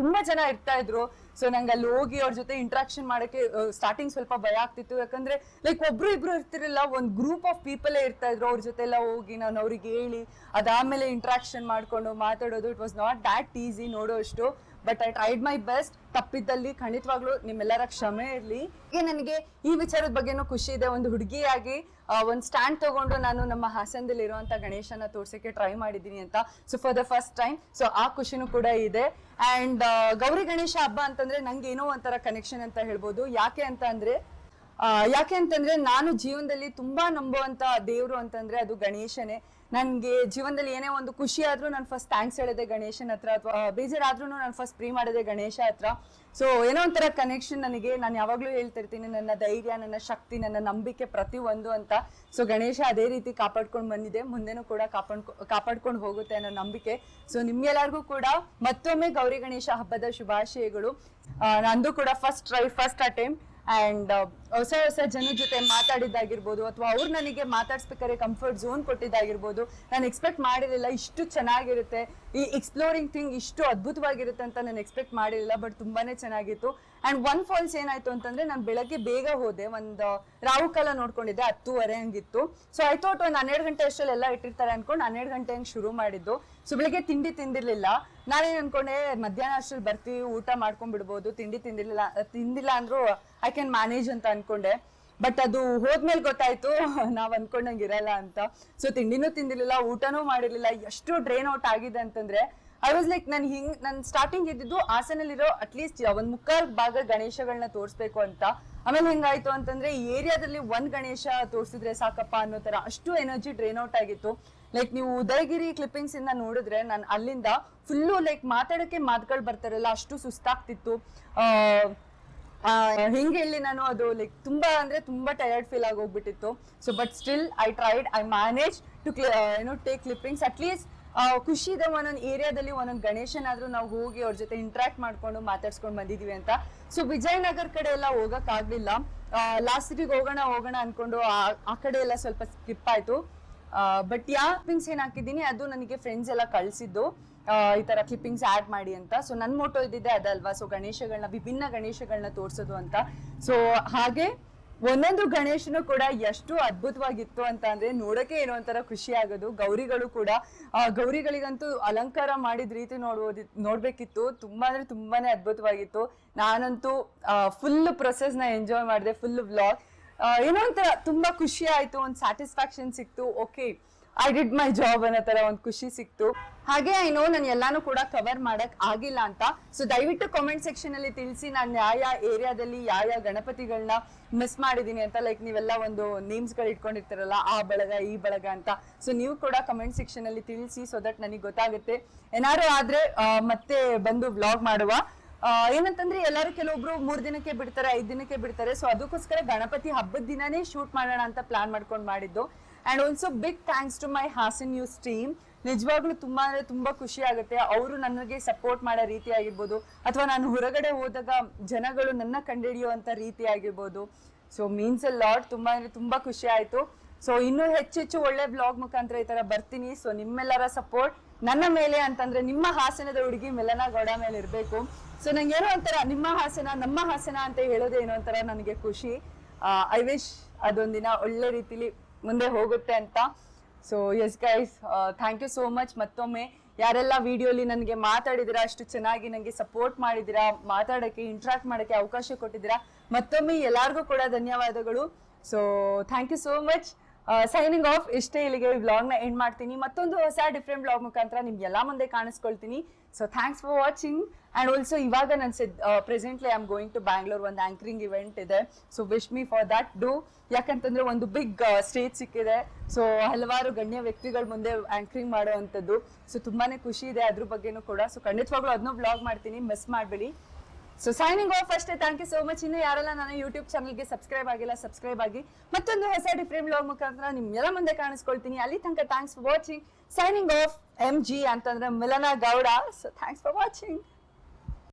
ತುಂಬಾ ಜನ ಇರ್ತಾ ಇದ್ರು. ಸೊ ನಂಗೆ ಅಲ್ಲಿ ಹೋಗಿ ಅವ್ರ ಜೊತೆ ಇಂಟ್ರಾಕ್ಷನ್ ಮಾಡೋಕೆ ಸ್ಟಾರ್ಟಿಂಗ್ ಸ್ವಲ್ಪ ಭಯ ಆಗ್ತಿತ್ತು. ಯಾಕಂದ್ರೆ ಲೈಕ್ ಒಬ್ರು ಇಬ್ರು ಇರ್ತಿರಲಿಲ್ಲ, ಒಂದು ಗ್ರೂಪ್ ಆಫ್ ಪೀಪಲೇ ಇರ್ತಾ ಇದ್ರು. ಅವ್ರ ಜೊತೆ ಎಲ್ಲ ಹೋಗಿ ನಾನು ಅವ್ರಿಗೆ ಹೇಳಿ, ಅದಾದ್ಮೇಲೆ ಇಂಟ್ರಾಕ್ಷನ್ ಮಾಡ್ಕೊಂಡು ಮಾತಾಡೋದು. It was not that easy ನೋಡೋ ಅಷ್ಟು but I tried my best ತಪ್ಪಿದ್ದಲ್ಲಿ ಖಂಡಿತವಾಗ್ಲೂ ನಿಮ್ಮೆಲ್ಲರ ಕ್ಷಮೆ ಇರಲಿ. ಈಗ ನನಗೆ ಈ ವಿಚಾರದ ಬಗ್ಗೆನೂ ಖುಷಿ ಇದೆ. ಒಂದು ಹುಡುಗಿಯಾಗಿ ಒಂದು ಸ್ಟ್ಯಾಂಡ್ ತಗೊಂಡು ನಾನು ನಮ್ಮ ಹಾಸನದಲ್ಲಿ ಇರುವಂಥ ಗಣೇಶನ ತೋರ್ಸಕ್ಕೆ ಟ್ರೈ ಮಾಡಿದ್ದೀನಿ ಅಂತ. So for the first time so ಆ ಖುಷಿನೂ ಕೂಡ ಇದೆ. ಆ್ಯಂಡ್ ಗೌರಿ ಗಣೇಶ ಹಬ್ಬ ಅಂತಂದರೆ ನಂಗೆ ಏನೋ ಒಂಥರ ಕನೆಕ್ಷನ್ ಅಂತ ಹೇಳ್ಬೋದು. ಯಾಕೆ ಅಂತ ಯಾಕೆ ಅಂತಂದ್ರೆ ನಾನು ಜೀವನದಲ್ಲಿ ತುಂಬಾ ನಂಬುವಂತ ದೇವರು ಅಂತಂದ್ರೆ ಅದು ಗಣೇಶನೇ. ನನ್ಗೆ ಜೀವನದಲ್ಲಿ ಏನೇ ಒಂದು ಖುಷಿ ಆದ್ರೂ ನಾನು ಫಸ್ಟ್ ಥ್ಯಾಂಕ್ಸ್ ಹೇಳಿದೆ ಗಣೇಶನ ಹತ್ರ ಅಥವಾ ಬೇಜಾರಾದ್ರೂ ನಾನು ಫಸ್ಟ್ ಪ್ರೀ ಮಾಡಿದೆ ಗಣೇಶ ಹತ್ರ. ಸೊ ಏನೋ ಒಂಥರ ಕನೆಕ್ಷನ್ ನನಗೆ. ನಾನು ಯಾವಾಗಲೂ ಹೇಳ್ತಿರ್ತೀನಿ, ನನ್ನ ಧೈರ್ಯ, ನನ್ನ ಶಕ್ತಿ, ನನ್ನ ನಂಬಿಕೆ ಪ್ರತಿ ಒಂದು ಅಂತ. ಸೊ ಗಣೇಶ ಅದೇ ರೀತಿ ಕಾಪಾಡ್ಕೊಂಡು ಬಂದಿದೆ. ಮುಂದೆನೂ ಕೂಡ ಕಾಪಾಡ್ಕೊ, ಕಾಪಾಡ್ಕೊಂಡು ಹೋಗುತ್ತೆ ಅನ್ನೋ ನಂಬಿಕೆ. ಸೊ ನಿಮ್ಗೆಲ್ಲರಿಗೂ ಕೂಡ ಮತ್ತೊಮ್ಮೆ ಗೌರಿ ಗಣೇಶ ಹಬ್ಬದ ಶುಭಾಶಯಗಳು. ನಂದು ಕೂಡ first try first attempt and ಹೊಸ ಹೊಸ ಜನ ಜೊತೆ ಮಾತಾಡಿದ್ದಾಗಿರ್ಬೋದು ಅಥವಾ ಅವ್ರು ನನಗೆ ಮಾತಾಡ್ಸ್ಬೇಕಾದ್ರೆ ಕಂಫರ್ಟ್ ಝೋನ್ ಕೊಟ್ಟಿದ್ದಾಗಿರ್ಬೋದು, ನಾನು ಎಕ್ಸ್ಪೆಕ್ಟ್ ಮಾಡಿರಲಿಲ್ಲ ಇಷ್ಟು ಚೆನ್ನಾಗಿರುತ್ತೆ. ಈ ಎಕ್ಸ್ಪ್ಲೋರಿಂಗ್ ಥಿಂಗ್ ಇಷ್ಟು ಅದ್ಭುತವಾಗಿರುತ್ತೆ ಅಂತ ನಾನು ಎಕ್ಸ್ಪೆಕ್ಟ್ ಮಾಡಿರಲಿಲ್ಲ ಬಟ್ ತುಂಬಾ ಚೆನ್ನಾಗಿತ್ತು. ಅಂಡ್ ಒನ್ ಫಾಲ್ಸ್ ಏನಾಯ್ತು ಅಂತಂದ್ರೆ ನಾನು ಬೆಳಗ್ಗೆ ಬೇಗ ಹೋದೆ, ಒಂದು ರಾವು ಕಾಲ ನೋಡ್ಕೊಂಡಿದ್ದೆ, ಹತ್ತೂವರೆ ಹಂಗಿತ್ತು. ಸೊ ಐ ಥಾಟ್ ಒಂದು ಹನ್ನೆರಡು ಗಂಟೆ ಅಷ್ಟರಲ್ಲಿ ಎಲ್ಲ ಇಟ್ಟಿರ್ತಾರೆ ಅನ್ಕೊಂಡು ಹನ್ನೆರಡು ಗಂಟೆ ಹಂಗೆ ಶುರು ಮಾಡಿದ್ದು. ಸೊ ಬೆಳಿಗ್ಗೆ ತಿಂಡಿ ತಿಂದಿರ್ಲಿಲ್ಲ. ನಾನೇನು ಅನ್ಕೊಂಡೆ, ಮಧ್ಯಾಹ್ನ ಅಷ್ಟ್ರಲ್ಲಿ ಬರ್ತೀವಿ, ಊಟ ಮಾಡ್ಕೊಂಡ್ಬಿಡ್ಬೋದು, ತಿಂಡಿ ತಿಂದಿರ್ಲಿಲ್ಲ, ತಿಂದಿಲ್ಲ ಅಂದ್ರೂ ಐ ಕ್ಯಾನ್ ಮ್ಯಾನೇಜ್ ಅಂತ ಅನ್ಕೊಂಡೆ. ಬಟ್ ಅದು ಹೋದ್ಮೇಲೆ ಗೊತ್ತಾಯ್ತು, ನಾವ್ ಅನ್ಕೊಂಡಂಗೆ ಇರಲ್ಲ ಅಂತ. ಸೊ ತಿಂಡಿನೂ ತಿಂದಿರ್ಲಿಲ್ಲ, ಊಟನೂ ಮಾಡಿರ್ಲಿಲ್ಲ. ಎಷ್ಟು ಡ್ರೈನ್ ಔಟ್ ಆಗಿದೆ ಅಂತಂದ್ರೆ ಐ ವಾಸ್ ಲೈಕ್ ನಾನು ಹಿಂಗ್ ನನ್ ಸ್ಟಾರ್ಟಿಂಗ್ ಇದ್ದಿದ್ದು ಹಾಸನಲ್ಲಿರೋ ಅಟ್ಲೀಸ್ಟ್ ಒಂದ್ ಮುಕ್ಕಾಲ್ ಭಾಗ ಗಣೇಶಗಳನ್ನ ತೋರಿಸ್ಬೇಕು ಅಂತ. ಆಮೇಲೆ ಹೆಂಗಾಯ್ತು ಅಂತಂದ್ರೆ ಈ ಏರಿಯಾದಲ್ಲಿ ಒಂದ್ ಗಣೇಶ ತೋರಿಸಿದ್ರೆ ಸಾಕಪ್ಪ ಅನ್ನೋ ತರ ಅಷ್ಟು ಎನರ್ಜಿ ಡ್ರೈನ್ ಔಟ್ ಆಗಿತ್ತು. ಲೈಕ್ ನೀವು ಉದಯಗಿರಿ ಕ್ಲಿಪ್ಪಿಂಗ್ಸ್ ಇಂದ ನೋಡಿದ್ರೆ ನಾನು ಅಲ್ಲಿಂದ ಫುಲ್ಲು ಲೈಕ್ ಮಾತಾಡಕ್ಕೆ ಮಾತುಗಳು ಬರ್ತಾರಲ್ಲ ಅಷ್ಟು ಸುಸ್ತಾಗ್ತಿತ್ತು. ಹೆಂಗೆ ಹೇಳಿ ನಾನು ಅದು ಲೈಕ್ ತುಂಬಾ ಅಂದ್ರೆ ತುಂಬಾ ಟಯರ್ಡ್ ಫೀಲ್ ಆಗಿ ಹೋಗ್ಬಿಟ್ಟಿತ್ತು so but still I tried I manage to ಏನೋ ಟೇಕ್ ಕ್ಲಿಪ್ಪಿಂಗ್ಸ್ ಅಟ್ಲೀಸ್ಟ್ ಆ, ಖುಷಿ ಇದೆ ಒಂದೊಂದು ಏರಿಯಾದಲ್ಲಿ ಒಂದೊಂದು ಗಣೇಶನಾದ್ರೂ ನಾವು ಹೋಗಿ ಅವ್ರ ಜೊತೆ ಇಂಟ್ರಾಕ್ಟ್ ಮಾಡ್ಕೊಂಡು ಮಾತಾಡ್ಸ್ಕೊಂಡು ಬಂದಿದೀವಿ ಅಂತ. ಸೊ ವಿಜಯನಗರ ಕಡೆ ಎಲ್ಲ ಹೋಗಕ್ ಆಗ್ಲಿಲ್ಲ. ಲಾಸ್ಟ್ ಸಿಟಿಗೆ ಹೋಗೋಣ ಹೋಗೋಣ ಅನ್ಕೊಂಡು ಆ- ಕಡೆ ಎಲ್ಲ ಸ್ವಲ್ಪ ಸ್ಕಿಪ್ ಆಯ್ತು. ಬಟ್ ಯಾವ ಕ್ಲಿಪ್ಪಿಂಗ್ಸ್ ಏನ್ ಹಾಕಿದ್ದೀನಿ, ಅದು ನನಗೆ ಫ್ರೆಂಡ್ಸ್ ಎಲ್ಲ ಕಳ್ಸಿದ್ದು. ಈ ತರ ಕ್ಲಿಪ್ಪಿಂಗ್ಸ್ ಆಡ್ ಮಾಡಿ ಅಂತ. ಸೊ ನನ್ನ ಮೋಟೋ ಇದ್ದಿದ್ದೆ ಅದಲ್ವಾ? ಸೊ ಗಣೇಶಗಳನ್ನ ವಿಭಿನ್ನ ಗಣೇಶಗಳನ್ನ ತೋರಿಸೋದು ಅಂತ. ಸೊ ಹಾಗೆ ಒಂದೊಂದು ಗಣೇಶನು ಕೂಡ ಎಷ್ಟು ಅದ್ಭುತವಾಗಿತ್ತು ಅಂತ ಅಂದ್ರೆ ನೋಡಕ್ಕೆ ಏನೋ ಒಂಥರ ಖುಷಿ ಆಗೋದು. ಗೌರಿಗಳು ಕೂಡ ಗೌರಿಗಳಿಗಂತೂ ಅಲಂಕಾರ ಮಾಡಿದ ರೀತಿ ನೋಡ್ಬೋದಿ, ನೋಡ್ಬೇಕಿತ್ತು. ತುಂಬಾ ಅಂದ್ರೆ ತುಂಬಾನೇ ಅದ್ಭುತವಾಗಿತ್ತು. ನಾನಂತೂ ಫುಲ್ ಪ್ರೊಸೆಸ್ನ ಎಂಜಾಯ್ ಮಾಡಿದೆ ಫುಲ್ ವ್ಲಾಗ್ ಏನೋ ಒಂಥರ ತುಂಬಾ ಖುಷಿ ಆಯ್ತು, ಒಂದು ಸ್ಯಾಟಿಸ್ಫ್ಯಾಕ್ಷನ್ ಸಿಕ್ತು. Okay I did my job ಅನ್ನೋ ತರ ಒಂದು ಖುಷಿ ಸಿಕ್ತು. ಹಾಗೆ ಐ ನೋ ನಾನು ಎಲ್ಲಾನು ಕೂಡ ಕವರ್ ಮಾಡಕ್ ಆಗಿಲ್ಲ ಅಂತ. ಸೊ ದಯವಿಟ್ಟು ಕಾಮೆಂಟ್ ಸೆಕ್ಷನ್ ಅಲ್ಲಿ ತಿಳಿಸಿ ನಾನು ಯಾವ ಯಾವ ಏರಿಯಾದಲ್ಲಿ ಯಾವ ಯಾವ ಗಣಪತಿಗಳನ್ನ ಮಿಸ್ ಮಾಡಿದೀನಿ ಅಂತ ಲೈಕ್ ನೀವೆಲ್ಲ ಒಂದು ನೇಮ್ಸ್ಗಳು ಇಟ್ಕೊಂಡಿರ್ತಾರಲ್ಲ, ಆ ಬಳಗ, ಈ ಬಳಗ ಅಂತ. ಸೊ ನೀವು ಕೂಡ ಕಮೆಂಟ್ ಸೆಕ್ಷನ್ ಅಲ್ಲಿ ತಿಳಿಸಿ ಸೊ ದಟ್ ನನಗೆ ಗೊತ್ತಾಗುತ್ತೆ. ಏನಾದ್ರು ಆದ್ರೆ ಮತ್ತೆ ಬಂದು ಬ್ಲಾಗ್ ಮಾಡುವ. ಏನಂತಂದ್ರೆ ಎಲ್ಲರೂ ಕೆಲವೊಬ್ರು ಮೂರ್ ದಿನಕ್ಕೆ ಬಿಡ್ತಾರೆ, ಐದ್ ದಿನಕ್ಕೆ ಬಿಡ್ತಾರೆ. ಸೊ ಅದಕ್ಕೋಸ್ಕರ ಗಣಪತಿ ಹಬ್ಬದ ದಿನಾನೇ ಶೂಟ್ ಮಾಡೋಣ ಅಂತ ಪ್ಲಾನ್ ಮಾಡ್ಕೊಂಡು ಮಾಡಿದ್ದು. And also big thanks to my Hassan news team ನಿಜವಾಗ್ಲೂ ತುಂಬ ಅಂದರೆ ತುಂಬ ಖುಷಿ ಆಗುತ್ತೆ. ಅವರು ನನಗೆ ಸಪೋರ್ಟ್ ಮಾಡೋ ರೀತಿ ಆಗಿರ್ಬೋದು. ಅಥವಾ ನಾನು ಹೊರಗಡೆ ಹೋದಾಗ ಜನಗಳು ನನ್ನ ಕಂಡುಹಿಡಿಯುವಂಥ ರೀತಿ ಆಗಿರ್ಬೋದು. ಸೊ ಮೀನ್ಸ್ ಅ ಲಾಟ್ ತುಂಬ ಅಂದರೆ ತುಂಬ ಖುಷಿ ಆಯಿತು. ಸೊ ಇನ್ನೂ ಹೆಚ್ಚೆಚ್ಚು ಒಳ್ಳೆ ಬ್ಲಾಗ್ ಮುಖಾಂತರ ಈ ಥರ ಬರ್ತೀನಿ. ಸೊ ನಿಮ್ಮೆಲ್ಲರ ಸಪೋರ್ಟ್ ನನ್ನ ಮೇಲೆ ಅಂತಂದರೆ ನಿಮ್ಮ ಹಾಸನದ ಹುಡುಗಿ ಮೆಲನ ಗೌಡ ಮೇಲೆ ಇರಬೇಕು. ಸೊ ನಂಗೆ ಏನೋ ಒಂಥರ ನಿಮ್ಮ ಹಾಸನ, ನಮ್ಮ ಹಾಸನ ಅಂತ ಹೇಳೋದೇ ಏನೋ ಒಂಥರ ನನಗೆ ಖುಷಿ. ಐ ವಿಶ್ ಅದೊಂದಿನ ಒಳ್ಳೆ ರೀತಿಲಿ ಮುಂದೆ ಹೋಗುತ್ತೆ ಅಂತ. So yes guys thank you so much ಮತ್ತೊಮ್ಮೆ ಯಾರೆಲ್ಲ ವಿಡಿಯೋಲಿ ನನಗೆ ಮಾತಾಡಿದಿರಾ, ಅಷ್ಟು ಚೆನ್ನಾಗಿ ನನಗೆ ಸಪೋರ್ಟ್ ಮಾಡಿದಿರಾ, ಮಾತಾಡೋಕ್ಕೆ ಇಂಟ್ರಾಕ್ಟ್ ಮಾಡೋಕ್ಕೆ ಅವಕಾಶ ಕೊಟ್ಟಿದ್ದೀರಾ, ಮತ್ತೊಮ್ಮೆ ಎಲ್ಲರಿಗೂ ಕೂಡ ಧನ್ಯವಾದಗಳು. So thank you so much signing off ಇಷ್ಟೇ ಇಲ್ಲಿಗೆ ವ್ಲಾಗ್ನ ಎಂಡ್ ಮಾಡ್ತೀನಿ. ಮತ್ತೊಂದು ಹೊಸ ಡಿಫ್ರೆಂಟ್ ವ್ಲಾಗ್ ಮುಖಾಂತರ ನಿಮ್ಗೆಲ್ಲ ಮುಂದೆ ಕಾಣಿಸ್ಕೊಳ್ತೀನಿ. So thanks for watching and also ಇವಾಗ ನಾನು ಸಿದ್ presently I am going to Bangalore ಒಂದು ಆಂಕರಿಂಗ್ ಇವೆಂಟ್ ಇದೆ. So wish me for that do ಯಾಕಂತಂದ್ರೆ ಒಂದು ಬಿಗ್ ಸ್ಟೇಜ್ ಸಿಕ್ಕಿದೆ. ಸೊ ಹಲವಾರು ಗಣ್ಯ ವ್ಯಕ್ತಿಗಳ ಮುಂದೆ ಆಂಕರಿಂಗ್ ಮಾಡುವಂಥದ್ದು. ಸೊ ತುಂಬಾನೇ ಖುಷಿ ಇದೆ ಅದ್ರ ಬಗ್ಗೆನೂ ಕೂಡ. ಸೊ ಖಂಡಿತವಾಗ್ಲೂ ಅದನ್ನೂ ಬ್ಲಾಗ್ ಮಾಡ್ತೀನಿ. ಮಿಸ್ ಮಾಡಬೇಡಿ. ಸೊ ಸೈನಿಂಗ್ ಆಫ್ ಅಷ್ಟೇ. ಥ್ಯಾಂಕ್ ಯು ಸೋ ಮಚ್ ಇನ್ನು ಯಾರೆಲ್ಲ ನಾನು ಯೂಟ್ಯೂಬ್ ಚಾನಲ್ಗೆ ಸಬ್ಸ್ಕ್ರೈಬ್ ಆಗಿಲ್ಲ ಸಬ್ಸ್ಕ್ರೈಬ್ ಆಗಿ. ಮತ್ತೊಂದು ಹೊಸ ಡಿಫ್ರೆಂಟ್ ಬ್ಲಾಗ್ ಮುಖಾಂತರ ನಿಮ್ಮೆಲ್ಲ ಮುಂದೆ ಕಾಣಿಸ್ಕೊಳ್ತೀನಿ. ಅಲ್ಲಿ ತನಕ thanks for watching signing off M G ಅಂತಂದ್ರೆ Milana Gowda. So thanks for watching